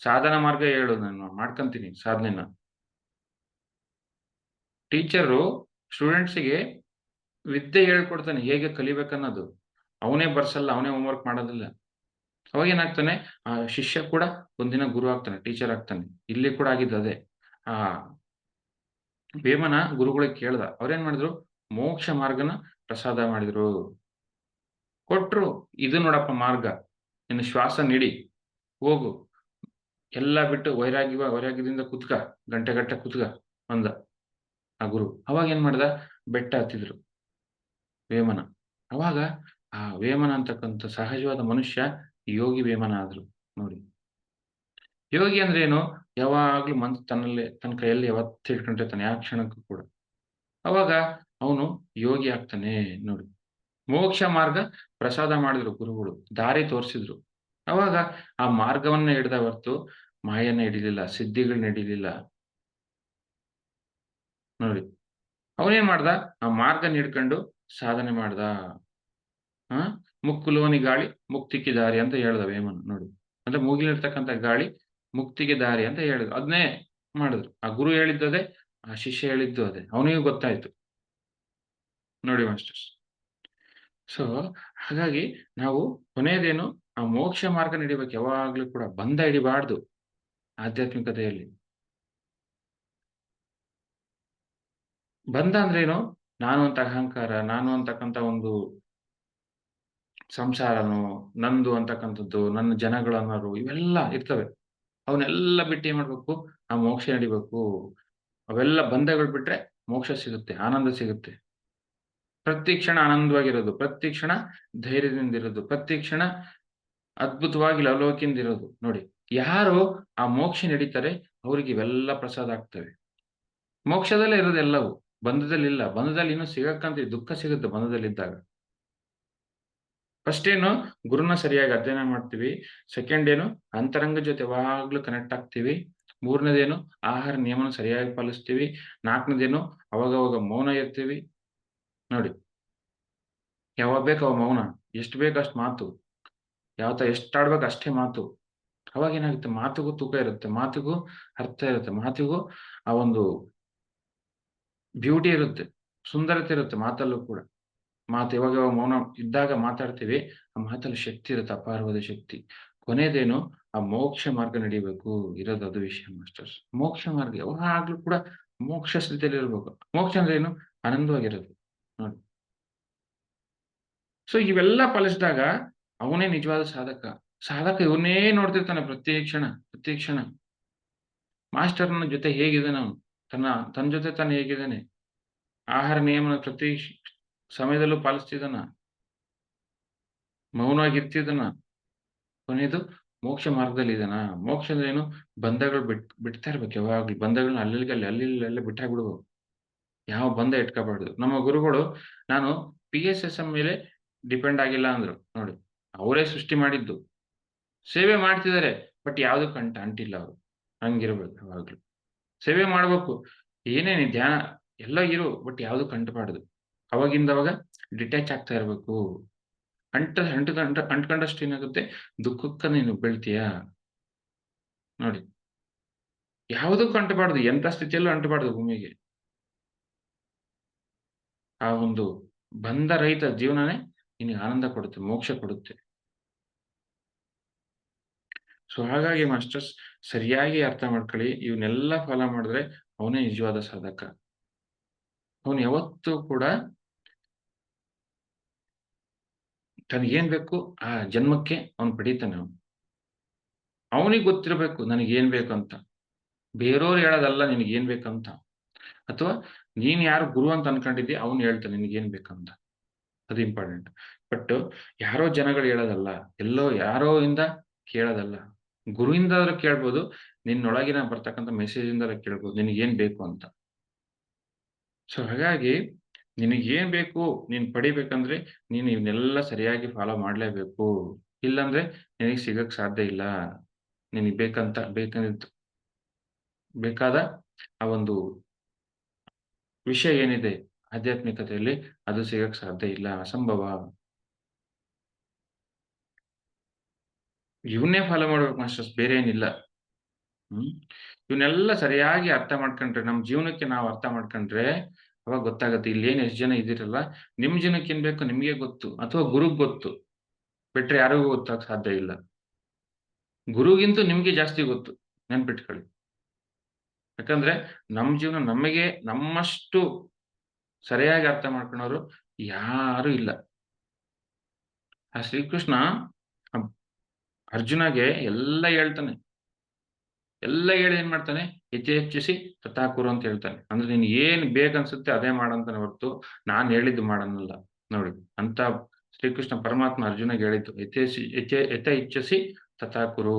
ಸಾಧನ ಮಾರ್ಗ ಹೇಳು ನಾನು ಮಾಡ್ಕೊಂತೀನಿ ಸಾಧನೆನ. ಟೀಚರು ಸ್ಟೂಡೆಂಟ್ಸಿಗೆ ವಿದ್ಯೆ ಹೇಳ್ಕೊಡ್ತಾನೆ, ಹೇಗೆ ಕಲಿಬೇಕನ್ನೋದು. ಅವನೇ ಬರ್ಸಲ್ಲ, ಅವನೇ ಹೋಮ್ವರ್ಕ್ ಮಾಡೋದಿಲ್ಲ. ಅವಾಗ ಏನಾಗ್ತಾನೆ, ಆ ಶಿಷ್ಯ ಕೂಡ ಒಂದಿನ ಗುರು ಆಗ್ತಾನೆ, ಟೀಚರ್ ಆಗ್ತಾನೆ. ಇಲ್ಲಿ ಕೂಡ ಆಗಿದ್ದ ಅದೇ. ಆ ಭೇಮನ ಗುರುಗಳಿಗೆ ಕೇಳ್ದ, ಅವ್ರೇನ್ ಮಾಡಿದ್ರು? ಮೋಕ್ಷ ಮಾರ್ಗನ ಪ್ರಸಾದ ಮಾಡಿದ್ರು. ಕೊಟ್ರು, ಇದು ನೋಡಪ್ಪ ಮಾರ್ಗ. ನಿನ್ನ ಶ್ವಾಸ ನೀಡಿ, ಹೋಗು. ಎಲ್ಲ ಬಿಟ್ಟು ವೈರಾಗ್ಯ ವೈರಾಗ್ಯದಿಂದ ಕುತ್ಕ, ಗಂಟೆ ಗಂಟೆ ಕುತ್ಕ ಅಂದ ಆ ಗುರು. ಅವಾಗ ಏನ್ ಮಾಡ್ದ? ಬೆಟ್ಟ ಹತ್ತಿದ್ರು. ವೇಮನ. ಅವಾಗ ಆ ವೇಮನ ಅಂತಕ್ಕಂಥ ಸಹಜವಾದ ಮನುಷ್ಯ ಯೋಗಿ ವೇಮನ ಆದ್ರು ನೋಡಿ. ಯೋಗಿ ಅಂದ್ರೆ ಏನು? ಯಾವಾಗ್ಲೂ ಮನ್ಸು ತನ್ನಲ್ಲೇ, ತನ್ನ ಕೈಯಲ್ಲಿ ಯಾವತ್ತು ಇಟ್ಕೊಂಡಿರ್ತಾನೆ ಯಾವ ಕ್ಷಣಕ್ಕೂ ಕೂಡ. ಅವಾಗ ಯೋಗಿ ಆಗ್ತಾನೆ ನೋಡಿ. ಮೋಕ್ಷ ಮಾರ್ಗ ಪ್ರಸಾದ ಮಾಡಿದ್ರು ಗುರುಗಳು, ದಾರಿ ತೋರಿಸಿದ್ರು. ಅವಾಗ ಆ ಮಾರ್ಗವನ್ನ ಹಿಡ್ದ ಹೊರ್ತು ಮಾಯನ್ನ ಹಿಡಿಲಿಲ್ಲ, ಸಿದ್ಧಿಗಳನ್ನ ಹಿಡಿಲಿಲ್ಲ. ನೋಡಿ, ಅವನೇನ್ ಮಾಡ್ದ? ಆ ಮಾರ್ಗ ಹಿಡ್ಕೊಂಡು ಸಾಧನೆ ಮಾಡ್ದ. ಆ ಮುಕ್ಕುಲೋನಿ ಗಾಳಿ ಮುಕ್ತಿಗೆ ದಾರಿ ಅಂತ ಹೇಳ್ದ ವೇಮನ್ ನೋಡಿ. ಅಂದ್ರೆ ಮೂಗಿಲಿರ್ತಕ್ಕಂಥ ಗಾಳಿ ಮುಕ್ತಿಗೆ ದಾರಿ ಅಂತ ಹೇಳಿದ್ರು ಅದನ್ನೇ ಮಾಡಿದ್ರು. ಆ ಗುರು ಹೇಳಿದ್ದದೆ, ಆ ಶಿಷ್ಯ ಹೇಳಿದ್ದು ಅದೇ. ಅವನಿಗೂ ಗೊತ್ತಾಯ್ತು. ನೋಡಿ ಮಾಸ್ಟರ್ಸ್. ಸೊ ಹಾಗಾಗಿ ನಾವು ಕೊನೆಯದೇನು, ಆ ಮೋಕ್ಷ ಮಾರ್ಗ ನಡಿಬೇಕು ಯಾವಾಗ್ಲೂ ಕೂಡ ಬಂಧ ಹಿಡಿಬಾರ್ದು ಆಧ್ಯಾತ್ಮಿಕತೆಯಲ್ಲಿ ಬಂಧ ಅಂದ್ರೇನು ನಾನು ಅಂತ ಅಹಂಕಾರ, ನಾನು ಅಂತಕ್ಕಂಥ ಒಂದು ಸಂಸಾರನು, ನಂದು ಅಂತಕ್ಕಂಥದ್ದು, ನನ್ನ ಜನಗಳು ಅನ್ನೋರು, ಇವೆಲ್ಲ ಇರ್ತವೆ. ಅವನ್ನೆಲ್ಲ ಬಿಟ್ಟು ಏನ್ ಮಾಡ್ಬೇಕು? ಆ ಮೋಕ್ಷ ನಡಿಬೇಕು. ಅವೆಲ್ಲ ಬಂಧಗಳು ಬಿಟ್ರೆ ಮೋಕ್ಷ ಸಿಗುತ್ತೆ, ಆನಂದ ಸಿಗುತ್ತೆ. ಪ್ರತಿ ಕ್ಷಣ ಆನಂದವಾಗಿರೋದು, ಪ್ರತಿ ಕ್ಷಣ ಧೈರ್ಯದಿಂದ ಇರೋದು ಪ್ರತಿ ಕ್ಷಣ ಅದ್ಭುತವಾಗಿ ಲವಲೋಕಿಂದ ಇರೋದು ನೋಡಿ, ಯಾರು ಆ ಮೋಕ್ಷ ನಡೀತಾರೆ, ಅವ್ರಿಗೆ ಇವೆಲ್ಲ ಪ್ರಸಾದ ಆಗ್ತವೆ. ಮೋಕ್ಷದಲ್ಲೇ ಇರೋದು ಎಲ್ಲವೂ. ಬಂಧದಲ್ಲಿ ಇಲ್ಲ. ಬಂಧದಲ್ಲಿ ಇನ್ನೂ ಸಿಗಕ್ಕಂತ ದುಃಖ ಸಿಗುತ್ತೆ ಬಂಧದಲ್ಲಿದ್ದಾಗ ಫಸ್ಟ್ ಏನು, ಗುರುನ ಸರಿಯಾಗಿ ಅಧ್ಯಯನ ಮಾಡ್ತೀವಿ. ಸೆಕೆಂಡ್ ಏನು, ಅಂತರಂಗ ಜೊತೆ ಯಾವಾಗ್ಲೂ ಕನೆಕ್ಟ್ ಆಗ್ತೀವಿ. ಮೂರನೇದೇನು, ಆಹಾರ ನಿಯಮನ ಸರಿಯಾಗಿ ಪಾಲಿಸ್ತೀವಿ. ನಾಲ್ಕನೇದೇನು, ಅವಾಗವಾಗ ಮೌನ ಇರ್ತೀವಿ. ನೋಡಿ. ಯಾವಾಗ ಬೇಕು ಅವ ಮೌನ. ಎಷ್ಟು ಬೇಕು ಅಷ್ಟು ಮಾತು. ಯಾವ ಎಷ್ಟು ಆಡ್ಬೇಕು ಅಷ್ಟೇ ಮಾತು. ಅವಾಗ ಏನಾಗುತ್ತೆ? ಮಾತಿಗೂ ತೂಕ ಇರುತ್ತೆ. ಮಾತಿಗೂ ಅರ್ಥ ಇರುತ್ತೆ. ಮಾತಿಗೂ ಆ ಒಂದು ಬ್ಯೂಟಿ ಇರುತ್ತೆ. ಸುಂದರತೆ ಇರುತ್ತೆ ಮಾತಲ್ಲೂ ಕೂಡ. ಮಾತು ಯಾವಾಗ ಯಾವಾಗ ಮೌನ ಇದ್ದಾಗ ಮಾತಾಡ್ತೀವಿ, ಆ ಮಾತಲ್ಲಿ ಶಕ್ತಿ ಇರುತ್ತೆ, ಅಪಾರವಾದ ಶಕ್ತಿ. ಕೊನೆಯದೇನು ಆ ಮೋಕ್ಷ ಮಾರ್ಗ ನಡಿಬೇಕು. ಇರೋದು ಅದು ವಿಷಯ ಮಾಸ್ಟರ್ಸ್ ಮೋಕ್ಷ ಮಾರ್ಗ ಯಾವಾಗ್ಲೂ ಕೂಡ ಮೋಕ್ಷ ಸ್ಥಿತಿಯಲ್ಲಿ ಇರ್ಬೇಕು. ಮೋಕ್ಷ ಅಂದ್ರೆ ಏನು? ಆನಂದವಾಗಿರೋದು. ಸೊ ಇವೆಲ್ಲ ಪಾಲಿಸಿದಾಗ ಅವನೇ ನಿಜವಾದ ಸಾಧಕ. ಸಾಧಕ ಇವನೇ ನೋಡ್ತಿರ್ತಾನೆ ಪ್ರತಿ ಕ್ಷಣ ಪ್ರತಿ ಕ್ಷಣ. ಮಾಸ್ಟರ್ನ ಜೊತೆ ಹೇಗಿದ್ದಾನೆ ಅವನು? ತನ್ನ ತನ್ನ ಜೊತೆ ತಾನು ಹೇಗಿದ್ದಾನೆ? ಆಹಾರ ನಿಯಮನ ಪ್ರತಿ ಸಮಯದಲ್ಲೂ ಪಾಲಿಸ್ತಿದ್ದಾನ? ಮೌನವಾಗಿರ್ತಿದ್ದಾನ ಕೊನೆಯದು ಮೋಕ್ಷ ಮಾರ್ಗದಲ್ಲಿ ಇದ್ದಾನ ಮೋಕ್ಷ ಅಂದ್ರೆ ಏನು? ಬಂಧಗಳು ಬಿಟ್, ಬಿಡ್ತಾ ಇರ್ಬೇಕು. ಯಾವಾಗ್ಲಿ ಬಂಧಗಳನ್ನ ಅಲ್ಲಿಗೆ, ಅಲ್ಲಿ ಅಲ್ಲಿ ಬಿಟ್ಟಾಗ್ಬಿಡ್ಬೋದು ಯಾವ ಬಂಧ ಇಟ್ಕೋಬಾರ್ದು. ನಮ್ಮ ಗುರುಗಳು, ನಾನು ಪಿ ಎಸ್ ಎಸ್ ಎಂ ಮೇಲೆ ಡಿಪೆಂಡ್ ಆಗಿಲ್ಲ ಅಂದ್ರು, ನೋಡಿ. ಅವರೇ ಸೃಷ್ಟಿ ಮಾಡಿದ್ದು. ಸೇವೆ ಮಾಡ್ತಿದ್ದಾರೆ ಬಟ್ ಯಾವ್ದಕ್ಕೂ ಅಂಟ ಅಂಟಿಲ್ಲ ಅವರು. ಹಂಗಿರ್ಬೇಕು ಯಾವಾಗ್ಲೂ. ಸೇವೆ ಮಾಡ್ಬೇಕು. ಏನೇನು ಧ್ಯಾನ, ಎಲ್ಲ ಇರು, ಬಟ್ ಯಾವ್ದಕ್ಕೂ ಅಂಟಬಾರ್ದು ಅವಾಗಿಂದ ಅವಾಗ ಡಿಟ್ಯಾಚ್ ಆಗ್ತಾ ಇರಬೇಕು. ಅಂಟ ಅಂಟ ಅಂಟ್ಕೊಂಡಷ್ಟು ಏನಾಗುತ್ತೆ? ದುಃಖಕ್ಕ ನೀನು ಬೀಳ್ತೀಯ? ನೋಡಿ. ಯಾವುದಕ್ಕೂ ಅಂಟಬಾರ್ದು ಎಂತ ಸ್ಥಿತಿಯಲ್ಲೂ ಅಂಟಬಾರ್ದು ಭೂಮಿಗೆ. ಆ ಒಂದು ಬಂಧ ರೈತ ಜೀವನನೇ ನಿನಗೆ ಆನಂದ ಕೊಡುತ್ತೆ, ಮೋಕ್ಷ ಕೊಡುತ್ತೆ. ಸೊ ಹಾಗಾಗಿ ಮಾಸ್ಟರ್ಸ್, ಸರಿಯಾಗಿ ಅರ್ಥ ಮಾಡ್ಕೊಳ್ಳಿ, ಇವನ್ನೆಲ್ಲ ಫಾಲೋ ಮಾಡಿದ್ರೆ ಅವನೇ ನಿಜವಾದ ಸಾಧಕ. ಅವನು ಯಾವತ್ತೂ ಕೂಡ ತನಗೇನ್ ಬೇಕು, ಆ ಜನ್ಮಕ್ಕೆ ಅವನು ಪಡೀತಾನೆ ಅವನು. ಅವನಿಗೆ ಗೊತ್ತಿರಬೇಕು, ನನಗೇನ್ ಬೇಕು ಅಂತ ಬೇರೆಯವ್ರು ಹೇಳೋದಲ್ಲ, ನಿನಗೇನ್ ಬೇಕಂತ. ಅಥವಾ ನೀನ್ ಯಾರು ಗುರು ಅಂತ ಅನ್ಕೊಂಡಿದ್ದಿ, ಅವನು ಹೇಳ್ತಾನೆ, ನಿನಗೇನ್ ಬೇಕಂತ. ಅದು ಇಂಪಾರ್ಟೆಂಟ್ ಬಟ್ ಯಾರೋ ಜನಗಳು ಹೇಳೋದಲ್ಲ, ಎಲ್ಲೋ ಯಾರೋ ಇಂದ ಕೇಳೋದಲ್ಲ. ಗುರುವಿಂದ ಆದ್ರೂ ಕೇಳ್ಬೋದು, ನಿನ್ನೊಳಗಿನ ಬರ್ತಕ್ಕಂಥ ಮೆಸೇಜ್ ಇಂದ ಕೇಳ್ಬೋದು, ನಿನಗೇನ್ ಬೇಕು ಅಂತ. ಸೊ ಹಾಗಾಗಿ ನಿನಗೇನ್ ಬೇಕು, ನೀನ್ ಪಡಿಬೇಕಂದ್ರೆ ನೀನ್ ಇವನ್ನೆಲ್ಲ ಸರಿಯಾಗಿ ಫಾಲೋ ಮಾಡ್ಲೇಬೇಕು. ಇಲ್ಲಾಂದ್ರೆ ನಿನಗೆ ಸಿಗಕ್ ಸಾಧ್ಯ ಇಲ್ಲ. ನಿನಗೆ ಬೇಕಂತ ಬೇಕಂತ, ಬೇಕಾದ ಆ ಒಂದು ವಿಷಯ ಏನಿದೆ ಆಧ್ಯಾತ್ಮಿಕತೆಯಲ್ಲಿ ಅದು ಸಿಗಕ್ ಸಾಧ್ಯ ಇಲ್ಲ. ಅಸಂಭವ. ಇವನ್ನೇ ಫಾಲೋ ಮಾಡ್ಬೇಕು ಮಾಸ್ಟರ್ಸ್ ಬೇರೆ ಏನಿಲ್ಲ. ಹ್ಮ್? ಇವನ್ನೆಲ್ಲ ಸರಿಯಾಗಿ ಅರ್ಥ ಮಾಡ್ಕೊಂಡ್ರೆ, ನಮ್ಮ ಜೀವನಕ್ಕೆ ನಾವು ಅರ್ಥ ಮಾಡ್ಕೊಂಡ್ರೆ, ಅವಾಗ ಗೊತ್ತಾಗತ್ತೆ ಇಲ್ಲಿ ಏನ್ ಎಷ್ಟು ಜನ ಇದ್ದೀರಲ್ಲ ನಿಮ್ ಜನಕ್ಕೆ ಏನ್ ಬೇಕು ನಿಮ್ಗೆ ಗೊತ್ತು, ಅಥವಾ ಗುರುಗ್ ಗೊತ್ತು. ಬಿಟ್ರೆ ಯಾರಿಗೂ ಗೊತ್ತಾಗ ಸಾಧ್ಯ ಇಲ್ಲ. ಗುರುಗಿಂತೂ ನಿಮ್ಗೆ ಜಾಸ್ತಿ ಗೊತ್ತು. ನೆನ್ಪಿಟ್ಕೊಳ್ಳಿ. ಯಾಕಂದ್ರೆ ನಮ್ ಜೀವನ ನಮಗೆ ನಮ್ಮಷ್ಟು ಸರಿಯಾಗಿ ಅರ್ಥ ಮಾಡ್ಕೊಳೋರು ಯಾರು ಇಲ್ಲ. ಆ ಶ್ರೀಕೃಷ್ಣ ಅರ್ಜುನಗೆ ಎಲ್ಲ ಹೇಳ್ತಾನೆ. ಎಲ್ಲ ಹೇಳಿ ಏನ್ ಮಾಡ್ತಾನೆ? ಹೆಚ್ಚೆ ಹೆಚ್ಚಿಸಿ ತಥಾಕುರು ಅಂತ ಹೇಳ್ತಾನೆ. ಅಂದ್ರೆ ನೀನ್ ಏನ್ ಬೇಕನ್ಸುತ್ತೆ ಅದೇ ಮಾಡಂತಾನೆ ಹೊರತು ನಾನ್ ಹೇಳಿದ್ದು ಮಾಡನ್ನಲ್ಲ ನೋಡಿ, ಅಂತ ಶ್ರೀಕೃಷ್ಣ ಪರಮಾತ್ಮ ಅರ್ಜುನಗೆ ಹೇಳಿದ್ದು. ಯಥೆ ಯಥ ಇಚ್ಛಿಸಿ ತಥಾಕುರು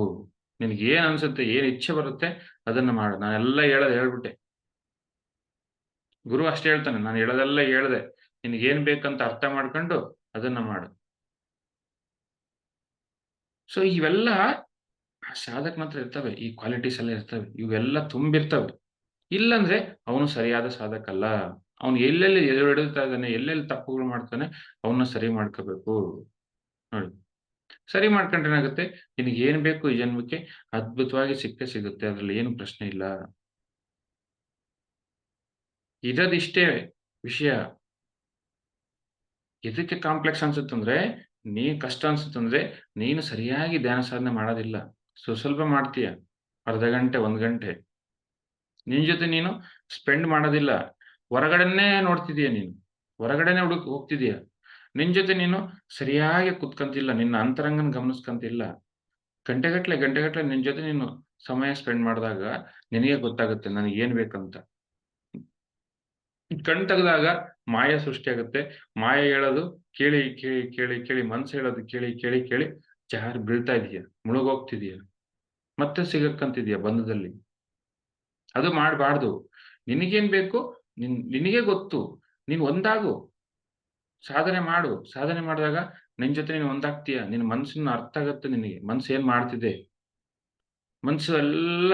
ನಿನ್ಗೆ ಏನ್ ಅನ್ಸುತ್ತೆ, ಏನ್ ಇಚ್ಛೆ ಬರುತ್ತೆ ಅದನ್ನ ಮಾಡು. ನಾನೆಲ್ಲ ಹೇಳೋದು ಹೇಳ್ಬಿಟ್ಟೆ. ಗುರು ಅಷ್ಟೇ ಹೇಳ್ತಾನೆ, ನಾನು ಹೇಳೋದೆಲ್ಲ ಹೇಳ್ದೆ ನಿನ್ಗೆ ಏನ್ ಬೇಕಂತ ಅರ್ಥ ಮಾಡ್ಕೊಂಡು ಅದನ್ನ ಮಾಡು. ಸೊ ಇವೆಲ್ಲ ಸಾಧಕ ಮಾತ್ರ ಇರ್ತಾವೆ ಇರ್ತವೆ ಈ ಕ್ವಾಲಿಟೀಸ್ ಎಲ್ಲ ಇರ್ತವೆ, ಇವೆಲ್ಲ ತುಂಬಿರ್ತವೆ. ಇಲ್ಲಂದ್ರೆ ಅವನು ಸರಿಯಾದ ಸಾಧಕ ಅಲ್ಲ. ಅವನು ಎಲ್ಲೆಲ್ಲಿ ಎದುರಿಡ್ತಾ ಇದ್ದಾನೆ, ಎಲ್ಲೆಲ್ಲಿ ತಪ್ಪುಗಳು ಮಾಡ್ತಾನೆ, ಅವನ್ನ ಸರಿ ಮಾಡ್ಕೋಬೇಕು. ನೋಡಿ, ಸರಿ ಮಾಡ್ಕೊಂಡ್ರೆ ಏನಾಗುತ್ತೆ ನಿನಗೆ ಏನ್ ಬೇಕು ಈ ಜನ್ಮಕ್ಕೆ? ಅದ್ಭುತವಾಗಿ ಸಿಕ್ಕೇ ಸಿಗುತ್ತೆ, ಅದ್ರಲ್ಲಿ ಏನು ಪ್ರಶ್ನೆ ಇಲ್ಲ. ಇರೋದಿಷ್ಟೇ ವಿಷಯ. ಇದಕ್ಕೆ ಕಾಂಪ್ಲೆಕ್ಸ್ ಅನ್ಸುತ್ತಂದ್ರೆ ನೀ ಕಷ್ಟ ಅನ್ಸುತ್ತಂದ್ರೆ, ನೀನು ಸರಿಯಾಗಿ ಧ್ಯಾನ ಸಾಧನೆ ಮಾಡೋದಿಲ್ಲ. ಸುಸ್ವಲ್ಪ ಮಾಡ್ತೀಯ. ಅರ್ಧ ಗಂಟೆ, ಒಂದ್ ಗಂಟೆ. ನಿನ್ ಜೊತೆ ನೀನು ಸ್ಪೆಂಡ್ ಮಾಡೋದಿಲ್ಲ. ಹೊರಗಡೆನೇ ನೋಡ್ತಿದೀಯ ನೀನು. ಹೊರಗಡೆನೆ ಹುಡುಕ್, ಹೋಗ್ತಿದೀಯ. ನಿನ್ ಜೊತೆ ನೀನು ಸರಿಯಾಗಿ ಕುತ್ಕಂತಿಲ್ಲ. ನಿನ್ನ ಅಂತರಂಗನ ಗಮನಿಸ್ಕಂತಿಲ್ಲ. ಗಂಟೆಗಟ್ಲೆ ಗಂಟೆಗಟ್ಲೆ ನಿನ್ ಜೊತೆ ನೀನು ಸಮಯ ಸ್ಪೆಂಡ್ ಮಾಡಿದಾಗ ನಿನಗೆ ಗೊತ್ತಾಗುತ್ತೆ ನನಗೆ ಏನ್ ಬೇಕಂತ. ಕಣ್ ತೆಗೆದಾಗ ಮಾಯ ಸೃಷ್ಟಿ ಆಗುತ್ತೆ. ಮಾಯ ಹೇಳೋದು ಕೇಳಿ ಕೇಳಿ ಕೇಳಿ ಕೇಳಿ, ಮನ್ಸು ಹೇಳೋದು ಕೇಳಿ ಕೇಳಿ ಕೇಳಿ ಜಾರ್ ಬೀಳ್ತಾ ಇದೀಯ, ಮುಳುಗೋಗ್ತಿದೀಯ, ಮತ್ತೆ ಸಿಗಕ್ಕಂತಿದೀಯ ಬಂಧದಲ್ಲಿ. ಅದು ಮಾಡಬಾರ್ದು. ನಿನಗೇನ್ ಬೇಕು? ನಿನ್, ನಿನಗೆ ಗೊತ್ತು. ನೀನ್ ಒಂದಾಗು. ಸಾಧನೆ ಮಾಡು. ಸಾಧನೆ ಮಾಡಿದಾಗ ನಿನ್ ಜೊತೆ ನೀನು ಒಂದಾಗ್ತೀಯ. ನಿನ್ ಮನ್ಸಿನ ಅರ್ಥ ಆಗತ್ತೆ ನಿನಗೆ. ಮನ್ಸು ಏನ್ ಮಾಡ್ತಿದೆ? ಮನ್ಸು ಎಲ್ಲ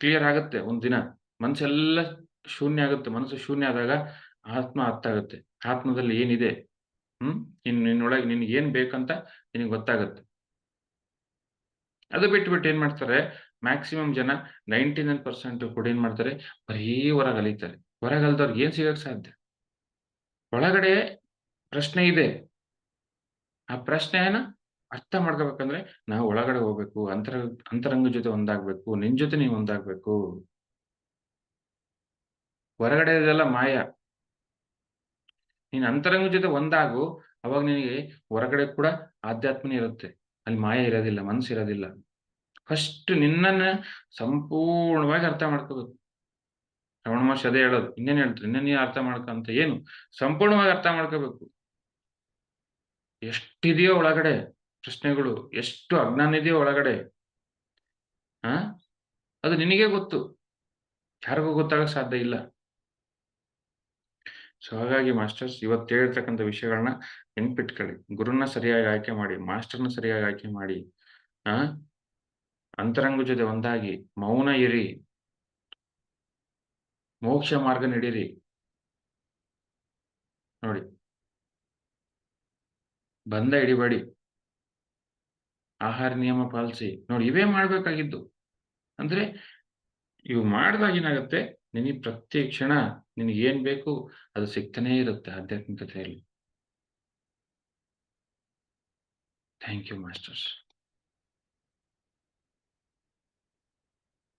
ಕ್ಲಿಯರ್ ಆಗತ್ತೆ ಒಂದ್ ದಿನ ಮನ್ಸೆಲ್ಲ ಶೂನ್ಯ ಆಗುತ್ತೆ, ಮನಸ್ಸು ಶೂನ್ಯ ಆದಾಗ ಆತ್ಮ ಅರ್ಥ ಆಗುತ್ತೆ. ಆತ್ಮದಲ್ಲಿ ಏನಿದೆ? ಹ್ಮ್? ನಿನ್ ನಿನ್ನೊಳಗೆ ನಿನ್ಗೆ ಏನ್ ಬೇಕಂತ ನಿನಗೆ ಗೊತ್ತಾಗುತ್ತೆ. ಅದು ಬಿಟ್ಬಿಟ್ಟು ಏನ್ ಮಾಡ್ತಾರೆ? ಮ್ಯಾಕ್ಸಿಮಮ್ ಜನ ನೈಂಟಿ ನೈನ್ ಪರ್ಸೆಂಟ್ ಕೂಡ ಏನ್ ಮಾಡ್ತಾರೆ? ಬರೀ ಹೊರಗೆ ಅಲಿತಾರೆ ಹೊರಗೆ ಅಲ್ದವ್ರಿಗೆ ಏನ್ ಸಿಗಕ್ ಸಾಧ್ಯ? ಒಳಗಡೆ ಪ್ರಶ್ನೆ ಇದೆ. ಆ ಪ್ರಶ್ನೆಯನ್ನ ಅರ್ಥ ಮಾಡ್ಕೋಬೇಕಂದ್ರೆ ನಾವು ಒಳಗಡೆ ಹೋಗ್ಬೇಕು, ಅಂತರ, ಅಂತರಂಗ ಜೊತೆ ಒಂದಾಗ್ಬೇಕು, ನಿನ್ ಜೊತೆ ನೀವು ಒಂದಾಗ್ಬೇಕು. ಹೊರಗಡೆ ಇದೆಲ್ಲ ಮಾಯ. ನೀನ್ ಅಂತರಂಗ ಜೊತೆ ಒಂದಾಗು, ಅವಾಗ ನಿನಗೆ ಹೊರಗಡೆ ಕೂಡ ಆಧ್ಯಾತ್ಮನೇ ಇರುತ್ತೆ. ಅಲ್ಲಿ ಮಾಯ ಇರೋದಿಲ್ಲ, ಮನಸ್ಸು ಇರೋದಿಲ್ಲ. ಫಸ್ಟ್ ನಿನ್ನನ್ನ ಸಂಪೂರ್ಣವಾಗಿ ಅರ್ಥ ಮಾಡ್ಕೋಬೇಕು. ಶ್ರವಣ ಮಹರ್ಷಿ ಅದೇ ಹೇಳೋದು, ಇನ್ನೇನ್ ಹೇಳ್ತಾರೆ, ಇನ್ನೇನ್ ನೀ ಅರ್ಥ ಮಾಡ್ಕೊಂತ ಏನು? ಸಂಪೂರ್ಣವಾಗಿ ಅರ್ಥ ಮಾಡ್ಕೋಬೇಕು. ಎಷ್ಟಿದೆಯೋ ಒಳಗಡೆ ಪ್ರಶ್ನೆಗಳು, ಎಷ್ಟು ಅಜ್ಞಾನ ಇದೆಯೋ ಒಳಗಡೆ, ಆ? ಅದು ನಿನಗೆ ಗೊತ್ತು. ಯಾರಿಗೂ ಗೊತ್ತಾಗಕ್ ಸಾಧ್ಯ ಇಲ್ಲ. ಸೊ ಹಾಗಾಗಿ ಮಾಸ್ಟರ್ಸ್ ಇವತ್ತು ಹೇಳಿರ್ತಕ್ಕಂಥ ವಿಷಯಗಳನ್ನ ನೆನ್ಪಿಟ್ಕೊಳ್ಳಿ. ಗುರುನ ಸರಿಯಾಗಿ ಆಯ್ಕೆ ಮಾಡಿ, ಮಾಸ್ಟರ್ನ ಸರಿಯಾಗಿ ಆಯ್ಕೆ ಮಾಡಿ, ಆ? ಅಂತರಂಗ ಜೊತೆ ಒಂದಾಗಿ, ಮೌನ ಇರಿ. ಮೋಕ್ಷ ಮಾರ್ಗ ನಡೀರಿ. ನೋಡಿ. ಬಂದ ಹಿಡಿಬೇಡಿ ಆಹಾರ ನಿಯಮ ಪಾಲಿಸಿ. ನೋಡಿ, ಇವೇ ಮಾಡ್ಬೇಕಾಗಿದ್ದು. ಅಂದ್ರೆ, ಇವು ಮಾಡಿದಾಗ ಏನಾಗುತ್ತೆ? ನಿನಗೆ ಪ್ರತಿ ಕ್ಷಣ ನಿನಗೆ ಏನ್ ಬೇಕು ಅದು ಸಿಗ್ತಾನೇ ಇರುತ್ತೆ ಆಧ್ಯಾತ್ಮಿಕತೆಯಲ್ಲಿ. Thank you masters